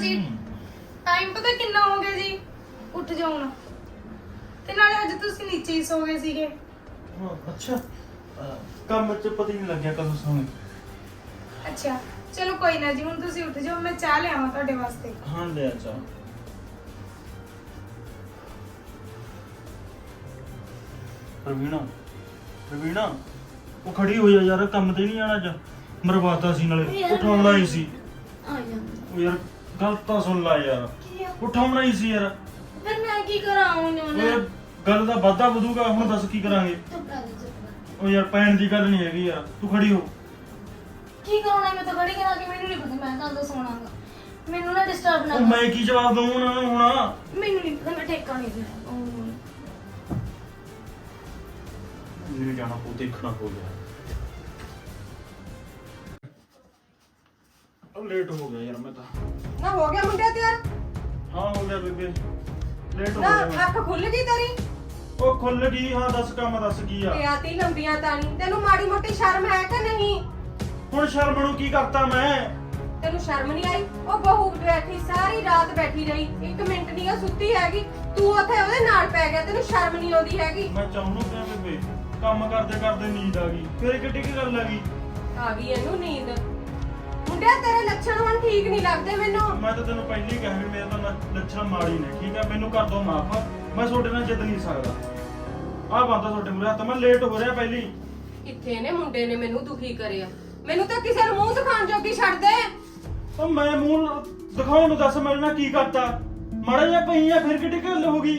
ਜੀ। ਟਾਈਮ ਪਤਾ ਕਿੰਨਾ ਹੋ ਗਿਆ ਜੀ? ਉੱਠ ਜਾਓ ਹੁਣ। ਤੇ ਨਾਲੇ ਅੱਜ ਤੁਸੀਂ ਨੀਚੇ ਹੀ ਸੋ ਗਏ ਸੀਗੇ। ਅੱਛਾ। ਕੰਮ ਚ ਪਤਾ ਹੀ ਨਹੀਂ ਲੱਗਿਆ ਕਦੋਂ ਸੌਂਗੇ ਅੱਛਾ ਚਲੋ ਕੋਈ ਨਾ ਜੀ ਹੁਣ ਤੁਸੀਂ ਉੱਠ ਜਾਓ ਮੈਂ ਚਾਹ ਲਿਆਵਾਂ ਤੁਹਾਡੇ ਵਾਸਤੇ। ਹਾਂ ਲੈ ਆ ਚਾ ਪ੍ਰਵੀਣਾ ਪ੍ਰਵੀਣਾ ਉਹ ਖੜੀ ਹੋ ਜਾ ਯਾਰ ਕੰਮ ਤੇ ਨਹੀਂ ਆਣਾ ਅੱਜ। ਮਰਵਾਤਾ ਸੀ ਨਾਲੇ ਉਠਾਉਣਾ ਹੀ ਸੀ। ਆ ਜਾਂਦਾ। ਉਹ ਯਾਰ ਗੱਲ ਤਾਂ ਸੁਣ ਲੈ ਯਾਰ। ਕੀ ਆ ਉਠਾਉਣਾ ਹੀ ਸੀ ਯਾਰ। ਫਿਰ ਮੈਂ ਕੀ ਕਰਾਂ ਹੁਣ ਉਹ ਗੱਲ ਦਾ ਵਾਧਾ ਵਧੂਗਾ ਹੁਣ ਦੱਸ ਕੀ ਕਰਾਂਗੇ? ਚੁੱਪ ਕਰ ਜਾ, ਚੁੱਪ ਕਰ ਉਹ ਯਾਰ ਪੈਣ ਦੀ ਗੱਲ ਨਹੀਂ ਹੈਗੀ ਯਾਰ। ਤੂੰ ਖੜੀ ਹੋ। ਕੀ ਕਰਾਉਣਾ ਮੈਂ ਤਾਂ ਖੜੀ ਕਰਾ ਕੇ ਮੈਨੂੰ ਨਹੀਂ ਪਤਾ ਮੈਂ ਤਾਂ ਅੰਦਰ ਸੋਣਾਗਾ ਮੈਨੂੰ ਨਾ ਡਿਸਟਰਬ ਨਾ ਕਰ ਮੈਂ ਕੀ ਜਵਾਬ ਦਵਾਂ ਉਹਨਾਂ ਨੂੰ ਹੁਣ? ਮੈਨੂੰ ਨਹੀਂ ਪਤਾ ਮੈਂ ਠੇਕਾ ਨਹੀਂ ਦੇਣਾ ਮੈਨੂੰ ਜਾਣਾ ਪਊ ਦੇਖਣਾ ਪਊਗਾ। ਉਹ ਲੇਟ ਹੋ ਗਿਆ ਯਾਰ ਮੈਂ ਤਾਂ। ਨਾ ਹੋ ਗਿਆ ਮੁੰਡਿਆ ਤਿਆਰ? ਹਾਂ ਹੋ ਗਿਆ ਬੇਬੇ। ਲੇਟ ਹੋ ਨਾ ਗਿਆ। ਅੱਖ ਖੁੱਲ ਗਈ ਤੇਰੀ? ਉਹ ਖੁੱਲ ਗਈ ਹਾਂ ਦੱਸ ਕੰਮ ਦੱਸ ਕੀ ਆ। ਤੇ ਆਤੀ ਲੰਬੀਆਂ ਤਾਣੀ। ਤੈਨੂੰ ਮਾੜੀ ਮੋਟੀ ਸ਼ਰਮ ਹੈ ਕਿ ਨਹੀਂ? ਹੁਣ ਸ਼ਰਮ ਨੂੰ ਕੀ ਕਰਤਾ ਮੈਂ? ਤੈਨੂੰ ਸ਼ਰਮ ਨਹੀਂ ਆਈ? ਉਹ ਬਹੂ ਬੈਠੀ ਸਾਰੀ ਰਾਤ ਬੈਠੀ ਰਹੀ। ਇੱਕ ਮਿੰਟ ਨਹੀਂ ਉਹ ਸੁੱਤੀ ਹੈਗੀ। ਤੂੰ ਉੱਥੇ ਉਹਦੇ ਨਾਲ ਪੈ ਗਿਆ ਤੈਨੂੰ ਸ਼ਰਮ ਨਹੀਂ ਆਉਂਦੀ ਹੈਗੀ। ਮੈਂ ਚਾਹੁੰਦਾ ਪਿਆ ਬੇਬੇ ਕੰਮ ਕਰਦੇ ਕਰਦੇ ਨੀਂਦ ਆ ਗਈ। ਫੇਰ ਕਿੱਡੀ ਕੀ ਗੱਲ ਆ ਗਈ ਆ ਗਈ ਇਹਨੂੰ ਨੀਂਦ। ਮੁੰਡਿਆ ਤੇਰੇ ਲੱਛਣ ਹੁਣ ਠੀਕ ਨਹੀਂ ਲੱਗਦੇ ਮੈਨੂੰ। ਮੈਂ ਤਾਂ ਤੈਨੂੰ ਪਹਿਲਾਂ ਹੀ ਕਿਹਾ ਵੀ ਮੇਰੇ ਤਾਂ ਲ- ਲੱਛਣ ਮਾੜੀ ਨੇ ਠੀਕ ਆ? ਮੈਨੂੰ ਕਰ ਦੋ ਮਾਫ ਮੈਂ ਤੁਹਾਡੇ ਨਾਲ ਜਿੱਦ ਨਹੀਂ ਸਕਦਾ। ਆਹ ਬੰਦਾ ਤੁਹਾਡੇ ਮੂਹਰੇ ਹੱਥ ਮੈਂ ਲੇਟ ਹੋ ਰਿਹਾ ਪਹਿਲੀ। ਕਿੱਥੇ ਨੇ ਮੁੰਡੇ ਨੇ ਮੈਨੂੰ ਦੁਖੀ ਕਰਿਆ। ਮੈਨੂੰ ਤਾਂ ਕਿਸੇ ਨੂੰ ਮੂੰਹ ਦਿਖਾਣ ਜੋਗੀ ਛੱਡ ਦੇ। ਉਹ ਮੈਂ ਮੂੰਹ ਦਿਖਾਉਣ ਨੂੰ ਦੱਸ ਮੇਰੇ ਨਾਲ ਕੀ ਕਰਤਾ। ਮਾੜਾ ਜਿਹਾ ਪਈ ਆ ਫਿਰ ਕਿੱਡੀ ਗੱਲ ਹੋ ਗਈ?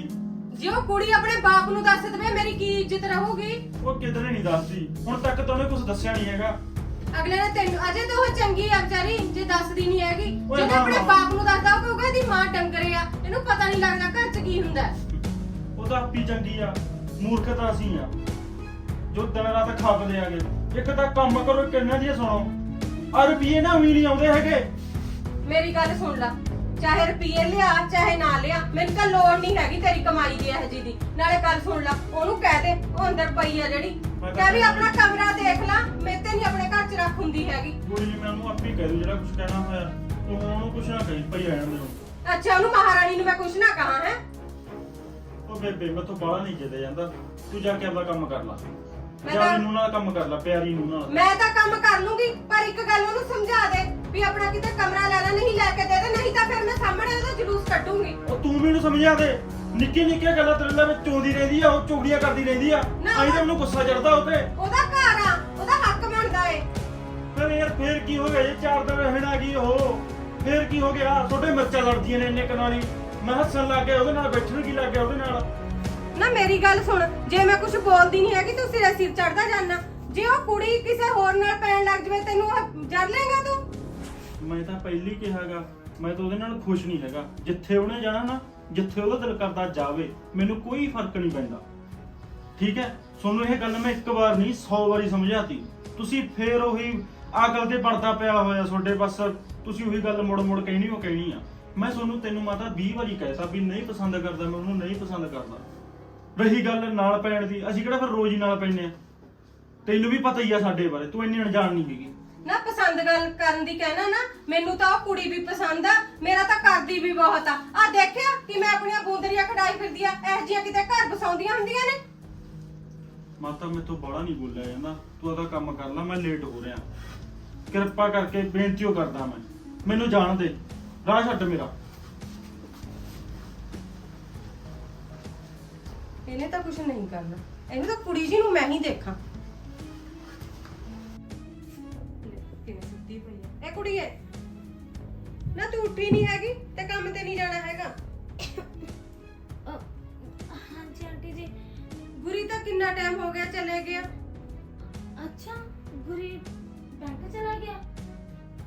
ਜੇ ਉਹ ਕੁੜੀ ਆਪਣੇ ਬਾਪ ਨੂੰ ਦੱਸ ਦੇਵੇ ਮੇਰੀ ਕੀ ਇੱਜ਼ਤ ਰਹੂਗੀ? ਉਹ ਕਿਧਰੇ ਨਹੀਂ ਦੱਸਦੀ। ਹੁਣ ਤੱਕ ਤਾਂ ਉਹਨੇ ਕੁਝ ਦੱਸਿਆ ਨਹੀਂ ਹੈਗਾ। ਅਗਲੇ ਨੇ ਤੈਨੂੰ ਅਜੇ ਤਾਂ ਉਹ ਚੰਗੀ ਆ ਵਿਚਾਰੀ ਜੇ ਦੱਸਦੀ ਨਹੀਂ ਹੈਗੀ। ਓਏ ਜੇ ਹਾਂ, ਆਪਣੇ ਹਾਂ। ਬਾਪ ਨੂੰ ਦੱਸਦਾ ਉਹ ਕਹੂਗਾ ਇਹਦੀ ਮਾਂ ਡੰਗਰੇ ਆ। ਇਹਨੂੰ ਪਤਾ ਨਹੀਂ ਲੱਗਦਾ ਘਰ 'ਚ ਕੀ ਹੁੰਦਾ। ਉਹ ਤਾਂ ਆਪੀ ਚੰਗੀ ਆ ਮੂਰਖ ਤਾਂ ਅਸੀਂ ਆ। ਜੋ ਦਿਨ ਰਾਤ ਖਾਪਦੇ ਆਗੇ। ਇੱਕ ਤਾਂ ਕੰਮ ਕਰੋ ਕਿੰਨਾ ਦੀ ਸੁਣੋ। ਆ ਰੁਪਈਏ ਨਾ ਵੀ ਨਹੀਂ ਆਉਂਦੇ ਹੈਗੇ। ਮੇਰੀ ਗੱਲ ਸੁਣ ਲੈ। ਚਾਹੇ ਰੁਪਈਏ ਲਿਆ ਚਾਹੇ ਨਾ ਲਿਆ ਮੈਨੂੰ ਤਾਂ ਲੋੜ ਨਹੀਂ ਹੈਗੀ ਤੇਰੀ ਕਮਾਈ ਦੀ ਇਹ ਜੀ ਦੀ। ਨਾਲੇ ਗੱਲ ਸੁਣ ਲੈ ਉਹਨੂੰ ਕਹਿ ਦੇ ਉਹ ਅੰਦਰ ਪਈ ਆ ਜਿਹੜੀ। ਮੈਂ ਤਾਂ ਕਹਿ ਵੀ ਆਪਣਾ ਕਮਰਾ ਦੇਖ ਲੈ ਮੈਂ ਤੇ ਨਹੀਂ ਆਪਣੇ ਘਰ 'ਚ ਰੱਖ ਹੁੰਦੀ ਹੈਗੀ। ਕੋਈ ਨਹੀਂ ਮੈਂ ਉਹਨੂੰ ਆਪੇ ਕਹਿ ਦੂੰ ਜਿਹੜਾ ਕੁਝ ਕਹਿਣਾ ਹੋਇਆ। ਉਹ ਉਹਨੂੰ ਕੁਝ ਨਾ ਕਹੀ ਪਈ ਰਹਿਣ ਦੇ ਅੱਛਾ ਉਹਨੂੰ ਮਹਾਰਾਣੀ ਨੂੰ ਮੈਂ ਕੁਛ ਨਾ ਕਹਾ ਹੈ? ਉਹ ਬੇਬੇ ਮੈਥੋਂ ਬਾਹਲਾ ਨਹੀਂ ਜਿੱਦੇ ਜਾਂਦਾ। ਤੂੰ ਜਾ ਕੇ ਆਪਣਾ ਕੰਮ ਕਰ ਲੈ। ਮੈਂ ਤਾਂ ਨੂੰ ਨਾਲ ਕੰਮ ਕਰ ਲੈ ਪਿਆਰੀ ਨੂੰ ਨਾਲ ਮੈਂ ਤਾਂ ਕੰਮ ਕਰ ਲੂੰਗੀ ਪਰ ਇੱਕ ਗੱਲ ਉਹਨੂੰ ਸਮਝਾ ਦੇ ਵੀ ਆਪਣਾ ਕਿਤੇ ਕਮਰਾ ਲੈਣਾ ਨਹੀਂ ਲੈ ਕੇ ਦੇ ਦੇ ਨਹੀਂ ਤਾਂ ਫਿਰ ਮੈਂ ਸਾਹਮਣੇ ਉਹਦਾ ਜਲੂਸ ਕੱਢੂੰਗੀ। ਉਹ ਤੂੰ ਮੈਨੂੰ ਸਮਝਾ ਦੇ। ਨਿੱਕੀ ਨਿੱਕੀਆਂ ਗੱਲਾਂ ਤੇਰੇ ਨਾਲ ਵਿੱਚ ਚੋਂਦੀ ਰਹਿੰਦੀ ਆ ਉਹ ਚੁਗਲੀਆਂ ਕਰਦੀ ਰਹਿੰਦੀ ਆ। ਨਾ। ਆਈ ਤਾਂ ਮੈਨੂੰ ਗੁੱਸਾ ਚੜਦਾ ਉਹ ਤੇ ਉਹਦਾ ਘਰ ਆ ਉਹਦਾ ਹੱਕ ਬਣਦਾ ਏ। ਫਿਰ ਯਾਰ ਫੇਰ ਕੀ ਹੋ ਗਿਆ? ਜੇ ਚਾਰ ਦਿਨ ਰਹਿਣ ਗਈ ਉਹ ਫੇਰ ਕੀ ਹੋ ਗਿਆ? ਤੁਹਾਡੇ ਮਿਰਚਾਂ ਲੜਦੀਆਂ ਨੇ ਇੰਨੇ ਕਨਾਲੀ ਮੈਂ ਹੱਸਣ ਲੱਗ ਗਿਆ ਉਹਦੇ ਨਾਲ ਬੈਠਣ ਕੀ ਲੱਗ ਗਿਆ ਉਹਦੇ ਨਾਲ? ਨਾ ਮੇਰੀ ਗੱਲ ਸੁਣ, ਜੇ ਮੈਂ ਕੁਝ ਬੋਲਦੀ ਨਹੀਂ ਹੈਗੀ, ਤੂੰ ਸਿਰੇ ਸਿਰ ਚੜਦਾ ਜਾਨਾ ਜੇ ਉਹ ਕੁੜੀ ਕਿਸੇ ਹੋਰ ਨਾਲ ਪੈਣ ਲੱਗ ਜਵੇ, ਤੈਨੂੰ ਉਹ ਜਰ ਲੇਗਾ ਤੂੰ? ਮੈਂ ਤਾਂ ਪਹਿਲੀ ਕਿਹਾਗਾ, ਮੈਂ ਤਾਂ ਉਹਦੇ ਨਾਲ ਖੁਸ਼ ਨਹੀਂ ਹੈਗਾ। ਜਿੱਥੇ ਉਹਨੇ ਜਾਣਾ ਨਾ, ਜਿੱਥੇ ਉਹਦਾ ਦਿਲ ਕਰਦਾ ਜਾਵੇ, ਮੈਨੂੰ ਕੋਈ ਫ਼ਰਕ ਨਹੀਂ ਪੈਂਦਾ। ਠੀਕ ਹੈ? ਤੁਹਾਨੂੰ ਇਹ ਗੱਲ ਮੈਂ ਇੱਕ ਵਾਰ ਨਹੀਂ 100 ਵਾਰੀ ਸਮਝਾਤੀ। ਤੁਸੀਂ ਫੇਰ ਉਹੀ ਅਕਲ ਤੇ ਪਰਦਾ ਪਿਆ ਹੋਇਆ ਤੁਹਾਡੇ ਪਾਸ ਤੁਸੀਂ ਉਹੀ ਗੱਲ ਮੁੜ ਮੁੜ ਕਹਿਣੀ, ਉਹ ਕਹਿਣੀ ਆ। ਮੈਂ ਤੁਹਾਨੂੰ ਤੈਨੂੰ ਮਾਤਾ 20 ਵਾਰੀ ਕਹਿਤਾ ਵੀ ਨਹੀਂ ਪਸੰਦ ਕਰਦਾ, ਮੈਂ ਉਹਨੂੰ ਨਹੀਂ ਪਸੰਦ ਕਰਦਾ। ਰਹੀ ਗੱਲ ਨਾਲ ਪੈਣ ਦੀ। ਅਸੀਂ ਕਿਹੜਾ ਫਿਰ ਰੋਜ਼ ਹੀ ਨਾਲ ਪੈਂਦੇ ਆ ਤੈਨੂੰ ਵੀ ਪਤਾ ਹੀ ਆ ਸਾਡੇ ਬਾਰੇ। ਤੂੰ ਇੰਨੀ ਅਣਜਾਣ ਨਹੀਂ ਹੈਗੀ। ਨਾ ਪਸੰਦ ਗੱਲ ਕਰਨ ਦੀ ਕਹਿਣਾ ਨਾ ਮੈਨੂੰ ਤਾਂ ਉਹ ਕੁੜੀ ਵੀ ਪਸੰਦ ਆ ਮੇਰਾ ਤਾਂ ਕਰਦੀ ਵੀ ਬਹੁਤ ਆ। ਆ ਦੇਖਿਆ ਕਿ ਮੈਂ ਆਪਣੀਆਂ ਬੂੰਦਰੀਆਂ ਖਡਾਈ ਫਿਰਦੀ ਆ ਇਹ ਜੀਆਂ ਕਿਤੇ ਘਰ ਬਸਾਉਂਦੀਆਂ ਹੁੰਦੀਆਂ ਨੇ? ਮਾਤਾ ਮੇਰੇ ਤੋਂ ਬੜਾ ਨਹੀਂ ਬੋਲਿਆ ਜਾਂਦਾ। ਤੂੰ ਉਹਦਾ ਕੰਮ ਕਰ ਲੈ ਮੈਂ ਲੇਟ ਹੋ ਰਿਹਾ। ਕਿਰਪਾ ਕਰਕੇ ਬੇਨਤੀ ਓ ਕਰਦਾ ਮੈਂ। ਮੈਨੂੰ ਜਾਣ ਦੇ। ਰਾਹ ਛੱਡ ਮੇਰਾ। ਇਹਨੇ ਤਾਂ ਕੁਝ ਨਹੀਂ ਕਰਨਾ। ਇਹਨੂੰ ਤਾਂ ਕੁੜੀ ਜੀ ਨੂੰ ਮੈਂ ਹੀ ਦੇਖਾਂ। ਕਿਵੇਂ ਸੁੱਤੀ ਪਈ ਆ। ਇਹ ਕੁੜੀਏ ਨਾ ਤੂੰ ਉੱਠੀ ਨਹੀਂ ਹੈਗੀ ਤੇ ਕੰਮ ਤੇ ਨਹੀਂ ਜਾਣਾ ਹੈਗਾ। ਅ, ਹਾਂਜੀ ਆਂਟੀ ਜੀ। ਗੁਰੀ ਤਾਂ ਕਿੰਨਾ ਟਾਈਮ ਹੋ ਗਿਆ ਚਲੇ ਗਿਆ। ਅੱਛਾ ਗੁਰੀ ਬੈਂਕ ਚਲਾ ਗਿਆ।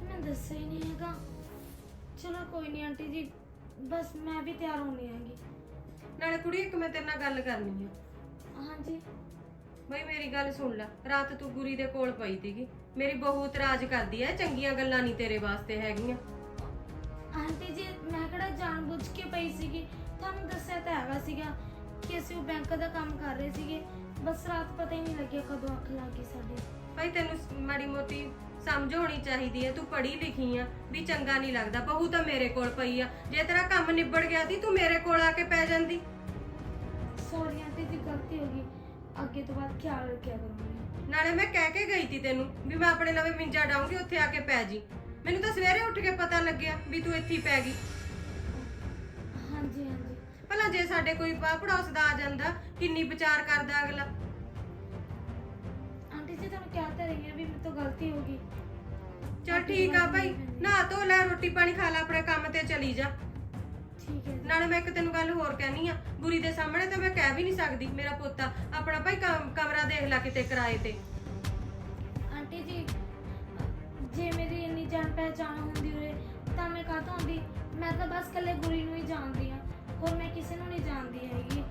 ਮੈਂ ਦੱਸਿਆ ਹੀ ਨਹੀਂ ਹੈਗਾ। ਚਲੋ ਕੋਈ ਨਹੀਂ ਆਂਟੀ ਜੀ ਬਸ ਮੈਂ ਵੀ ਤਿਆਰ ਹੋਣੀ ਹੈਗੀ। ਨਾਲੇ ਕੁੜੀ ਇੱਕ ਮੈਂ ਤੇਰੇ ਨਾਲ ਗੱਲ ਕਰਨੀ ਆ। ਹਾਂਜੀ। ਬਈ ਮੇਰੀ ਗੱਲ ਸੁਣ ਲੈ ਰਾਤ ਤੂੰ ਗੁਰੀ ਦੇ ਕੋਲ ਪਈ ਸੀਗੀ। ਮੇਰੀ ਬਹੂ ਇਤਰਾਜ਼ ਕਰਦੀ ਐ ਚੰਗੀਆਂ ਗੱਲਾਂ ਨਹੀਂ ਤੇਰੇ ਵਾਸਤੇ ਹੈਗੀਆਂ। ਆਂਟੀ ਜੀ ਮੈਂ ਕਿਹੜਾ ਜਾਣਬੁੱਝ ਕੇ ਪਈ ਸੀਗੀ? ਤੁਹਾਨੂੰ ਦੱਸਿਆ ਤਾਂ ਹੈਗਾ ਸੀਗਾ ਕਿ ਅਸੀਂ ਉਹ ਬੈਂਕ ਦਾ ਕੰਮ ਕਰ ਰਹੇ ਸੀਗੇ। ਬਸ ਰਾਤ ਪਤਾ ਹੀ ਨਹੀਂ ਲੱਗਿਆ ਕਦੋਂ ਅੱਖ ਲੱਗ ਗਈ ਸਾਡੇ। ਭਾਈ ਤੈਨੂੰ ਮਾੜੀ ਮੋਟੀ ਸਮਝ ਹੋਣੀ ਚਾਹੀਦੀ ਐ ਤੂੰ ਪੜ੍ਹੀ ਲਿਖੀ ਆ ਵੀ ਚੰਗਾ ਨਹੀਂ ਲੱਗਦਾ ਬਹੂ ਤਾਂ ਮੇਰੇ ਕੋਲ ਪਈ ਆ। ਜੇ ਤੇਰਾ ਕੰਮ ਨਿਬੜ ਗਿਆ ਸੀ ਤੂੰ ਮੇਰੇ ਕੋਲ ਆ ਕੇ ਪੈ ਜਾਂਦੀ। ਸੌਰੀ ਆਂਟੀ ਜੀ ਗਲਤੀ ਹੋ ਗਈ। ਅੱਗੇ ਤੋਂ ਬਾਅਦ ਖਿਆਲ ਰੱਖਿਆ ਕਰੂੰਗੀ ਨਾਲੇ ਮੈਂ ਕਹਿ ਕੇ ਗਈ ਸੀ ਤੈਨੂੰ ਵੀ ਮੈਂ ਆਪਣੇ ਲਵੇ ਮਿੰਜਾ ਡਾਉਂਗੀ ਉੱਥੇ ਆ ਕੇ ਪੈ ਜੀ। ਮੈਨੂੰ ਤਾਂ ਸਵੇਰੇ ਉੱਠ ਕੇ ਪਤਾ ਲੱਗਿਆ ਵੀ ਤੂੰ ਇੱਥੇ ਹੀ ਪੈ ਗਈ। ਹਾਂਜੀ ਹਾਂਜੀ। ਭਲਾ ਜੇ ਸਾਡੇ ਕੋਈ ਬਾਹ ਪੜੋਸ ਦਾ ਆ ਜਾਂਦਾ ਕਿੰਨੀ ਵਿਚਾਰ ਕਰਦਾ ਅਗਲਾ। ਗਲਤੀ ਹੋ ਗਈ। ਚਲ ਠੀਕ ਆ ਭਾਈ ਨਹਾ। ਧੋ ਲੈ ਰੋਟੀ ਪਾਣੀ ਖਾ ਲੈ ਆਪਣੇ ਕੰਮ ਤੇ ਚਲੀ ਜਾ। ਠੀਕ ਹੈ। ਨਾਲੇ ਮੈਂ ਇੱਕ ਤੈਨੂੰ ਗੱਲ ਹੋਰ ਕਹਿਣੀ ਆ ਗੁਰੀ ਦੇ ਸਾਹਮਣੇ ਤਾਂ ਮੈਂ ਕਹਿ ਵੀ ਨਹੀਂ ਸਕਦੀ ਮੇਰਾ ਪੁੱਤ ਆਪਣਾ ਭਾਈ ਕਮ- ਕਮਰਾ ਦੇਖ ਲੈ ਕਿਤੇ ਕਿਰਾਏ ਤੇ। ਆਂਟੀ ਜੀ ਜੇ ਮੇਰੀ ਇੰਨੀ ਜਾਣ ਪਹਿਚਾਣ ਹੁੰਦੀ ਹੋਵੇ ਤਾਂ ਮੈਂ ਕਾਹਤੋਂ ਆਉਂਦੀ? ਮੈਂ ਤਾਂ ਬਸ ਕੱਲੇ ਗੁਰੀ ਨੂੰ ਹੀ ਜਾਣਦੀ ਆ ਹੋਰ ਮੈਂ ਕਿਸੇ ਨੂੰ ਨਹੀਂ ਜਾਣਦੀ ਹੈਗੀ।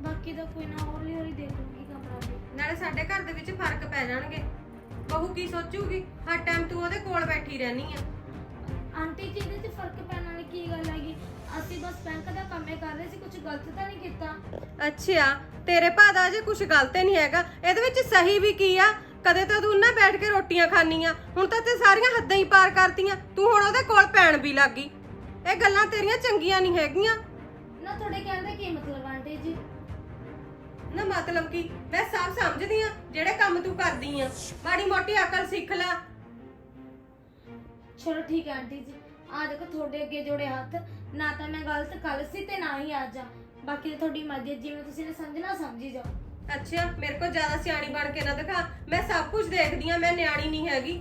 ਬਾਕੀ ਤਾਂ ਕੋਈ ਨਾ ਹੌਲੀ ਹੌਲੀ ਦੇਖ ਲੂੰਗੀ ਕਮਰਾ ਵੀ ਨਾਲੇ ਸਾਡੇ ਘਰ ਦੇ ਵਿੱਚ ਫ਼ਰਕ ਪੈ ਜਾਣਗੇ। ਬਹੂ ਕੀ ਸੋਚੂਗੀ? ਹਰ ਟਾਈਮ ਤੂੰ ਉਹਦੇ ਕੋਲ ਬੈਠੀ ਰਹਿਣੀ ਆ। ਆਂਟੀ ਜੀ ਇਹਦੇ 'ਚ ਫ਼ਰਕ ਪੈਣ ਵਾਲੀ ਕੀ ਗੱਲ ਹੈਗੀ? ਅਸੀਂ ਬਸ ਬੈਂਕ ਦਾ ਕੰਮ ਹੀ ਕਰ ਰਹੇ ਸੀ ਕੁਝ ਗਲਤ ਤਾਂ ਨਹੀਂ ਕੀਤਾ? ਅੱਛਾ ਤੇਰੇ ਭਾਦਾ ਜੇ ਕੁਝ ਗਲਤ ਨਹੀਂ ਹੈਗਾ। ਇਹਦੇ ਵਿੱਚ ਸਹੀ ਵੀ ਕੀ ਆ? ਕਦੇ ਤਾਂ ਤੂੰ ਨਾ ਬੈਠ ਕੇ ਰੋਟੀਆਂ ਖਾਣੀਆਂ ਹੁਣ ਤਾਂ ਤੇ ਸਾਰੀਆਂ ਹੱਦਾਂ ਹੀ ਪਾਰ ਕਰਤੀਆਂ। ਤੂੰ ਹੁਣ ਉਹਦੇ ਕੋਲ ਪੈਣ ਵੀ ਲੱਗ ਗਈ। ਇਹ ਗੱਲਾਂ ਤੇਰੀਆਂ ਚੰਗੀਆਂ ਨਹੀਂ ਹੈਗੀਆਂ। ਨਾ ਤੁਹਾਡੇ ਕਹਿਣ ਦਾ ਕੀ ਮਤਲਬ ਆਂਟੀ ਜੀ? ਨਾ ਮਤਲਬ ਕੀ ਮੈਂ ਸਭ ਸਮਝਦੀ ਆ ਜਿਹੜੇ ਕੰਮ ਤੂੰ ਕਰਦੀ ਆ। ਮਾੜੀ ਮੋਟੀ ਅਕਲ ਸਿੱਖ ਲੈ। ਚਲੋ ਠੀਕ ਹੈ ਆਂਟੀ ਜੀ ਆ ਦੇਖੋ ਤੁਹਾਡੇ ਅੱਗੇ ਜੋੜੇ ਹੱਥ ਨਾ ਤਾਂ ਮੈਂ ਗਲਤ ਕੱਲ ਸੀ ਤੇ ਨਾ ਹੀ ਅੱਜ ਆ। ਬਾਕੀ ਤਾਂ ਤੁਹਾਡੀ ਮਰਜ਼ੀ ਹੈ, ਜਿਵੇਂ ਤੁਸੀਂ ਨੇ ਸਮਝਣਾ ਸਮਝੀ ਜਾਓ। ਅੱਛਾ ਮੇਰੇ ਕੋਲ ਜ਼ਿਆਦਾ ਸਿਆਣੀ ਬਣ ਕੇ ਨਾ ਦਿਖਾ। ਮੈਂ ਸਭ ਕੁਝ ਦੇਖਦੀ ਆ ਮੈਂ ਨਿਆਣੀ ਨਹੀਂ ਹੈਗੀ।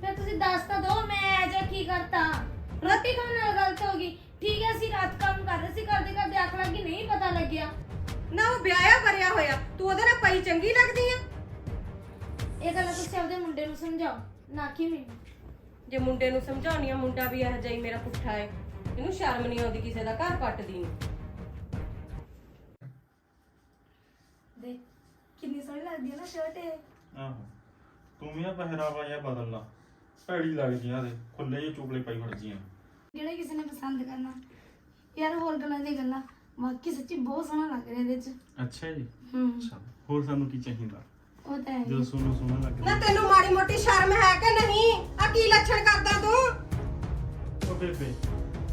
ਫਿਰ ਤੁਸੀਂ ਦੱਸ ਤਾਂ ਦਿਓ ਮੈਂ ਐ ਜਾ ਕੀ ਕਰਤਾ। ਰੋਟੀ ਖਾਣ ਠੀਕ ਹੈ ਅਸੀਂ ਰਾਤ ਕੰਮ ਕਰ ਰਹੇ ਸੀ ਕਰਦੇ ਕਰਦੇ ਅੱਖ ਲੱਗੀ ਨਹੀਂ ਪਤਾ ਲੱਗਿਆ। ਨਾ ਉਹ ਵਿਆਹਿਆ ਵਰਿਆ ਹੋਇਆ ਤੂੰ ਉਹਦੇ ਨਾਲ ਪਈ ਚੰਗੀ ਲੱਗਦੀ ਆ? ਇਹ ਗੱਲਾਂ ਤੁਸੀਂ ਆਪਦੇ ਮੁੰਡੇ ਨੂੰ ਸਮਝਾਓ ਨਾ ਕਿ ਮੈਨੂੰ। ਜੇ ਮੁੰਡੇ ਨੂੰ ਸਮਝਾਉਣੀ ਆ ਮੁੰਡਾ ਵੀ ਇਹੋ ਜਿਹਾ ਹੀ ਮੇਰਾ ਪੁੱਠਾ ਹੈ। ਇਹਨੂੰ ਸ਼ਰਮ ਨਹੀਂ ਆਉਂਦੀ ਕਿਸੇ ਦਾ ਘਰ ਪੱਟਦੀ ਨੂੰ। ਦੇਖ ਕਿੰਨੀ ਸੋਹਣੀ ਲੱਗਦੀ ਹੈ ਨਾ ਸ਼ਰਟ ਇਹ। ਆਹੋ ਤੂੰ ਵੀ ਆ ਪਹਿਰਾਵਾ ਜਿਹਾ ਬਦਲ ਲਾ। ਭੈੜੀ ਲੱਗਦੀ ਆ ਦੇ ਖੁੱਲੇ ਜਿਹੇ ਚੁਗਲੇ ਪਾਈ ਫੜਦੀਆਂ ਜਿਹੜੇ ਕਿਸੇ ਨੇ ਪਸੰਦ ਕਰਨਾ ਯਾਰ ਹੋਰ ਗੱਲਾਂ ਦੀ ਗੱਲਾਂ ਬਾਕੀ ਸੱਚੀ ਬਹੁਤ ਸੋਹਣਾ ਲੱਗ ਰਿਹਾ ਇਹਦੇ ਚ। ਅੱਛਾ ਜੀ। ਹੂੰ। ਅੱਛਾ ਹੋਰ ਸਾਨੂੰ ਕੀ ਚਾਹੀਦਾ? ਉਹ ਤਾਂ ਹੈ ਜੋ ਸੋਹਣਾ ਨਾ ਲੱਗਦਾ ਤੈਨੂੰ ਮਾੜੀ ਮੋਟੀ ਸ਼ਰਮ ਹੈ ਕਿ ਨਹੀਂ? ਆ ਕੀ ਲੱਛਣ ਕਰਦਾ ਤੂੰ? ਉਹ ਬੇਬੇ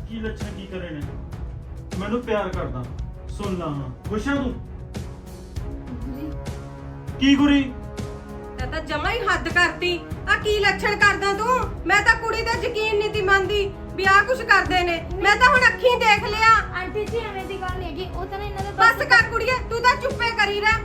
ਕੀ ਲੱਛਣ ਕੀ ਕਰੇ ਨੇ? ਮੈਨੂੰ ਪਿਆਰ ਕਰਦਾ। ਸੁਣ ਲਾ ਹਾਂ। ਖੁਸ਼ ਆ ਤੂੰ? ਗੁਰੀ। ਕੀ ਗੁਰੀ? ਤੇ ਤਾਂ ਜਮਾ ਹੀ ਹੱਦ ਕਰਤੀ। ਆ ਕੀ ਲੱਛਣ ਕਰਦਾ ਤੂੰ? ਮੈਂ ਤਾਂ ਕੁੜੀ ਦਾ ਯਕੀਨ ਨਹੀਂ ਤੀ ਮੰਨਦੀ। ਵੀ ਆ ਕੁਛ ਕਰਦੇ ਨੇ। ਮੈਂ ਤਾਂ ਹੁਣ ਅੱਖੀਂ ਦੇਖ ਲਿਆ। ਆਂਟੀ ਜੀ ਐਵੇਂ ਦੀ ਗੱਲ ਨਹੀਂ ਹੈਗੀ। ਉਹ ਤਾਂ ਨਾ ਇਹਨਾਂ ਦੇ ਬਸ ਕਰ ਕੁੜੀਏ ਤੂੰ ਤਾਂ ਚੁੱਪੇ ਕਰੀ ਰਹਿ।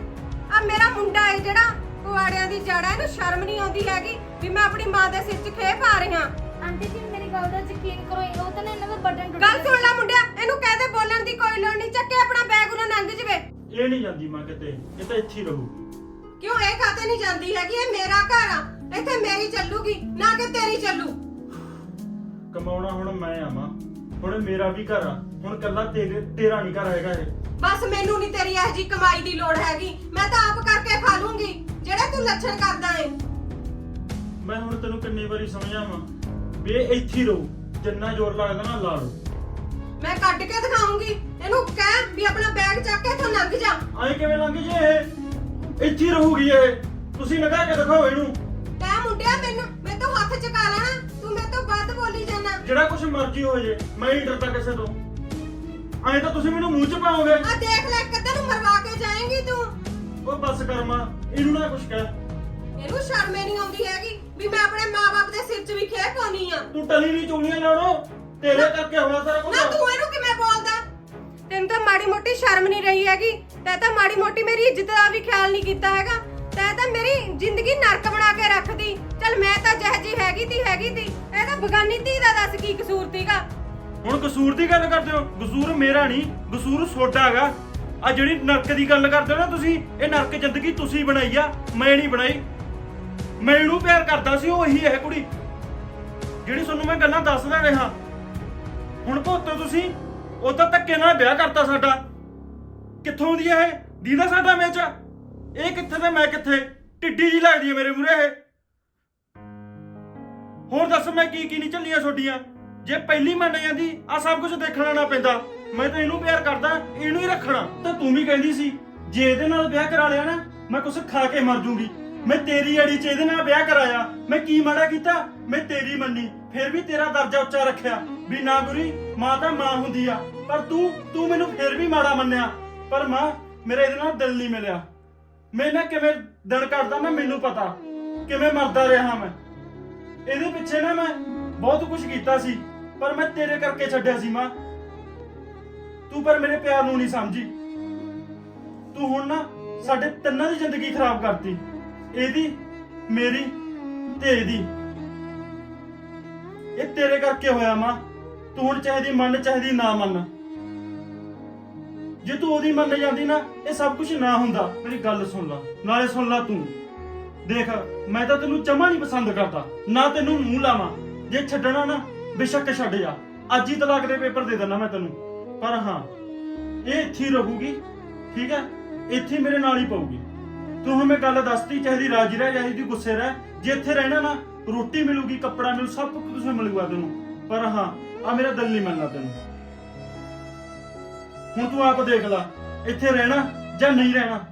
ਆ ਮੇਰਾ ਮੁੰਡਾ ਏ ਜਿਹੜਾ ਕੁਆੜਿਆਂ ਦੀ ਜੜ ਹੈ ਇਹਨੂੰ ਸ਼ਰਮ ਨਹੀਂ ਆਉਂਦੀ ਹੈਗੀ ਵੀ ਮੈਂ ਆਪਣੀ ਮਾਂ ਦੇ ਸਿਰ 'ਚ ਖੇ ਪਾ ਰਹੀ ਹਾਂ। ਆਂਟੀ ਜੀ ਮੇਰੀ ਗੱਲ ਦਾ ਯਕੀਨ ਕਰੋ ਉਹ ਤਾਂ ਨਾ ਇਹਨਾਂ ਦਾ ਬਟਨ ਟੁੱਟ ਗੱਲ ਸੁਣ ਲੈ ਮੁੰਡਿਆ ਇਹਨੂੰ ਕਹਿ ਦੇ ਬੋਲਣ ਦੀ ਕੋਈ ਲੋੜ ਨਹੀਂ ਚੱਕੇ ਆਪਣਾ ਬੈਗ ਉਹਨਾਂ ਲੰਘ ਜਵੇ। ਇਹ ਨਹੀਂ ਜਾਂਦੀ ਮਾਂ ਕਿਤੇ ਇਹ ਤਾਂ ਇੱਥੇ ਹੀ ਰਹੂ। ਕਿਉਂ ਇਹ ਖਾਤੇ ਨਹੀਂ ਜਾਂਦੀ ਹੈਗੀ? ਇਹ ਮੇਰਾ ਘਰ ਆ ਇੱਥੇ ਮੇਰੀ ਚੱਲੂਗੀ ਨਾ ਕਿ ਤੇਰੀ ਚੱਲੂ। ਕਮਾਉਣਾ ਹੁਣ ਮੈਂ ਆ ਮਾਂ ਹੁਣ ਮੇਰਾ ਵੀ ਘਰ ਆ। ਹੁਣ ਕੱਲਾ ਤੇਰੇ ਤੇਰਾ ਨਹੀਂ ਘਰ ਹੈਗਾ ਇਹ। ਬਸ ਮੈਨੂੰ ਨਹੀਂ ਤੇਰੀ ਇਹ ਜੀ ਕਮਾਈ ਦੀ ਲੋੜ ਹੈਗੀ। ਮੈਂ ਤਾਂ ਆਪ ਕਰਕੇ ਖਾ ਲੂੰਗੀ। ਜਿਹੜੇ ਤੂੰ ਲੱਛਣ ਕਰਦਾ ਏ। ਮੈਂ ਹੁਣ ਤੈਨੂੰ ਕਿੰਨੀ ਵਾਰੀ ਸਮਝਾਵਾਂ ਵੀ ਇਹ ਇੱਥੇ ਹੀ ਰਹੂ। ਜਿੰਨਾ ਜ਼ੋਰ ਲੱਗਦਾ ਨਾ ਲਾ ਲਓ। ਮੈਂ ਕੱਢ ਕੇ ਦਿਖਾਉਂਗੀ। ਇਹਨੂੰ ਕਹਿ ਵੀ ਆਪਣਾ ਬੈਗ ਚੱਕ ਕੇ ਇੱਥੋਂ ਲੰਘ ਜਾ। ਐਂ ਕਿਵੇਂ ਲੰਘ ਜੇ ਇਹ? ਇੱਥੇ ਹੀ ਰਹੂਗੀ ਇਹ। ਤੁਸੀਂ ਲਗਾ ਕੇ ਦਿਖਾਓ ਇਹਨੂੰ। ਤੈ ਮੁੰਡਿਆ ਮੈਨੂੰ ਮੈਂ ਤਾਂ ਹੱਥ ਚਕਾ ਲੈਣਾ। ਤੂੰ ਵੱਧ ਬੋਲੀ ਜਾਣਾ। ਜਿਹੜਾ ਕੁਝ ਮਰਜ਼ੀ ਹੋ ਜੇ ਮੈਂ ਨਹੀਂ ਡਰਦਾ ਕਿਸੇ ਤੋਂ। ਐਂ ਤਾਂ ਤੁਸੀਂ ਮੈਨੂੰ ਮੂੰਹ ਚ ਪਾਓਗੇ। ਆ ਦੇਖ ਲੈ ਕਿੱਧਰ ਨੂੰ ਮਰਵਾ ਕੇ ਜਾਏਂਗੀ ਤੂੰ? ਉਹ ਬੱਸ ਕਰ ਮਾਂ ਇਹਨੂੰ ਨਾ ਕੁਝ ਕਹਿ। ਇਹਨੂੰ ਸ਼ਰਮ ਹੀ ਨਹੀਂ ਆਉਂਦੀ ਹੈਗੀ ਵੀ ਮੈਂ ਆਪਣੇ ਮਾਪੇ ਦੇ ਸਿਰ 'ਚ ਵੀ ਖੇ ਪਾਉਣੀ ਆ। ਤੂੰ ਟਲੀ ਨਹੀਂ ਚੁਗਲੀਆਂ ਲਾਉਣੋ ਤੇਰੇ ਕਰਕੇ ਹੋਇਆ ਸਾਰਾ ਕੁਝ ਨਾ ਤੂੰ ਇਹਨੂੰ ਕਿਵੇਂ ਬੋਲਦਾ? ਤੈਨੂੰ ਤਾਂ ਮਾੜੀ ਮੋਟੀ ਸ਼ਰਮ ਨਹੀਂ ਰਹੀ ਹੈਗੀ। ਤੈ ਤਾਂ ਮਾੜੀ ਮੋਟੀ ਮੇਰੀ ਇੱਜ਼ਤ ਦਾ ਵੀ ਖਿਆਲ ਨਹੀਂ ਕੀਤਾ ਹੈਗਾ। ਤਾਂ ਮੇਰੀ ਜ਼ਿੰਦਗੀ ਨਰਕ ਬਣਾ ਕੇ ਰੱਖਦੀ। ਚਲ ਮੈਂ ਤਾਂ ਜਿਹੋ ਜੀ ਹੈਗੀ ਤੀ ਹੈਗੀ ਤੀ। ਇਹ ਤਾਂ ਬਗਾਨੀ ਧੀ ਦਾ ਦੱਸ ਕੀ ਕਸੂਰ ਤੀਗਾ। ਹੁਣ ਕਸੂਰ ਦੀ ਗੱਲ ਕਰਦੇ ਹੋ? ਕਸੂਰ ਮੇਰਾ ਨਹੀਂ, ਕਸੂਰ ਤੁਹਾਡਾ ਹੈਗਾ। ਆ ਜਿਹੜੀ ਨਰਕ ਦੀ ਗੱਲ ਕਰਦੇ ਹੋ ਨਾ ਤੁਸੀਂ, ਇਹ ਨਰਕ ਜ਼ਿੰਦਗੀ ਤੁਸੀਂ ਬਣਾਈ ਆ, ਮੈਂ ਨਹੀਂ ਬਣਾਈ। ਮੈਂ ਇਹਨੂੰ ਪਿਆਰ ਕਰਦਾ ਸੀ, ਉਹ ਇਹੀ ਹੈ ਕੁੜੀ। ਜਿਹੜੀ ਤੁਹਾਨੂੰ ਮੈਂ ਗੱਲਾਂ ਦੱਸਦਾ ਰਿਹਾ। ਹੁਣ ਭੋਤੋ ਤੁਸੀਂ, ਉਹ ਧੱਕੇ ਨਾਲ ਵਿਆਹ ਕਰਤਾ ਸਾਡਾ। ਕਿੱਥੋਂ ਦੀ ਹੈ ਇਹ? ਦੀਦਾ ਸਾਡਾ ਮੇਚ ਇਹ ਕਿੱਥੇ ਤੇ ਮੈਂ ਕਿੱਥੇ? ਟਿੱਡੀ ਜੀ ਲੱਗਦੀ ਹੈ ਮੇਰੇ ਮੂਹਰੇ ਇਹ। ਹੋਰ ਦੱਸ ਮੈਂ ਕੀ ਕੀ ਨਹੀਂ ਚੱਲੀਆਂ ਛੋਡੀਆਂ ਜੇ ਪਹਿਲੀ ਮੰਨ ਜਾਂਦੀ ਆ ਸਭ ਕੁਝ ਦੇਖਣਾ ਨਾ ਪੈਂਦਾ। ਮੈਂ ਤਾਂ ਇਹਨੂੰ ਪਿਆਰ ਕਰਦਾ, ਇਹਨੂੰ ਹੀ ਰੱਖਣਾ। ਤਾਂ ਤੂੰ ਵੀ ਕਹਿੰਦੀ ਸੀ, ਜੇ ਇਹਦੇ ਨਾਲ ਵਿਆਹ ਕਰਾ ਲਿਆ ਨਾ, ਮੈਂ ਕੁਝ ਖਾ ਕੇ ਮਰ ਜੂਗੀ। ਮੈਂ ਤੇਰੀ ਅੜੀ ਚ ਇਹਦੇ ਨਾਲ ਵਿਆਹ ਕਰਾਇਆ। ਮੈਂ ਕੀ ਮਾੜਾ ਕੀਤਾ? ਮੈਂ ਤੇਰੀ ਮੰਨੀ, ਫਿਰ ਵੀ ਤੇਰਾ ਦਰਜਾ ਉੱਚਾ ਰੱਖਿਆ। ਵੀ ਨਾ ਗੁਰੀ, ਮਾਂ ਤਾਂ ਮਾਂ ਹੁੰਦੀ ਆ। ਪਰ ਤੂੰ ਤੂੰ ਮੈਨੂੰ ਫਿਰ ਵੀ ਮਾੜਾ ਮੰਨਿਆ। ਪਰ ਮਾਂ, ਮੇਰਾ ਇਹਦੇ ਨਾਲ ਦਿਲ ਨਹੀਂ ਮਿਲਿਆ। ਮੈਂ ਨਾ ਕਿਵੇਂ ਦਿਨ ਕੱਢਦਾ ਨਾ ਮੈਨੂੰ ਪਤਾ, ਕਿਵੇਂ ਮਰਦਾ ਰਿਹਾ ਮੈਂ। ਇਹਦੇ ਪਿੱਛੇ ਨਾ ਮੈਂ ਬਹੁਤ ਕੁਝ ਕੀਤਾ ਸੀ, ਪਰ ਮੈਂ ਤੇਰੇ ਕਰਕੇ ਛੱਡਿਆ ਸੀ ਮਾਂ। ਤੂੰ ਪਰ ਮੇਰੇ ਪਿਆਰ ਨੂੰ ਨਹੀਂ ਸਮਝੀ। ਤੂੰ ਹੁਣ ਨਾ ਸਾਡੇ ਤਿੰਨਾਂ ਦੀ ਜ਼ਿੰਦਗੀ ਖਰਾਬ ਕਰਤੀ। ਇਹਦੀ, ਮੇਰੀ ਤੇ ਇਹਦੀ ਇਹ ਤੇਰੇ ਕਰਕੇ ਹੋਇਆ ਮਾਂ। ਤੂੰ ਹੁਣ ਚਾਹੇ ਦੀ ਮੰਨ, ਚਾਹੇ ਦੀ ਨਾ ਮੰਨ। ਜੇ ਤੂੰ ਉਹਦੀ ਮੰਨ ਜਾਂਦੀ ਨਾ, ਇਹ ਸਭ ਕੁਝ ਨਾ ਹੁੰਦਾ। ਮੇਰੀ ਗੱਲ ਸੁਣ ਲੈ, ਨਾਲੇ ਸੁਣ ਲੈ ਤੂੰ। ਦੇਖ, ਮੈਂ ਤਾਂ ਤੈਨੂੰ ਚਮਾ ਨਹੀਂ ਪਸੰਦ ਕਰਦਾ, ਨਾ ਤੈਨੂੰ ਮੂੰਹ ਲਾਵਾਂ। ਜੇ ਛੱਡਣਾ ਨਾ, ਬੇਸ਼ੱਕ ਛੱਡ ਜਾ। ਅੱਜ ਹੀ ਤਲਾਕ ਦੇ ਪੇਪਰ ਦੇ ਦਿੰਦਾ ਮੈਂ ਤੈਨੂੰ। ਪਰ ਹਾਂ, ਇਹ ਇੱਥੇ ਰਹੂਗੀ, ਠੀਕ ਹੈ? ਇੱਥੇ ਮੇਰੇ ਨਾਲ ਹੀ ਪਊਗੀ। ਤੂੰ ਹੁਣ ਮੈਂ ਗੱਲ ਦੱਸਤੀ ਚਾਹੀਦੀ ਰਾਜੀ ਰਹਿ ਚਾਹੀਦੀ ਗੁੱਸੇ ਰਹਿ। ਜੇ ਇੱਥੇ ਰਹਿਣਾ ਨਾ, ਰੋਟੀ ਮਿਲੂਗੀ, ਕੱਪੜਾ ਮਿਲੂ, ਸਭ ਕੁਝ ਮਿਲੂਗਾ ਤੈਨੂੰ। ਪਰ ਹਾਂ ਆ ਮੇਰਾ ਦਿਲ ਨਹੀਂ ਮੰਨਦਾ ਤੈਨੂੰ। ਹੁਣ ਤੂੰ ਆਪ ਦੇਖ ਲੈ ਇੱਥੇ ਰਹਿਣਾ ਜਾਂ ਨਹੀਂ ਰਹਿਣਾ।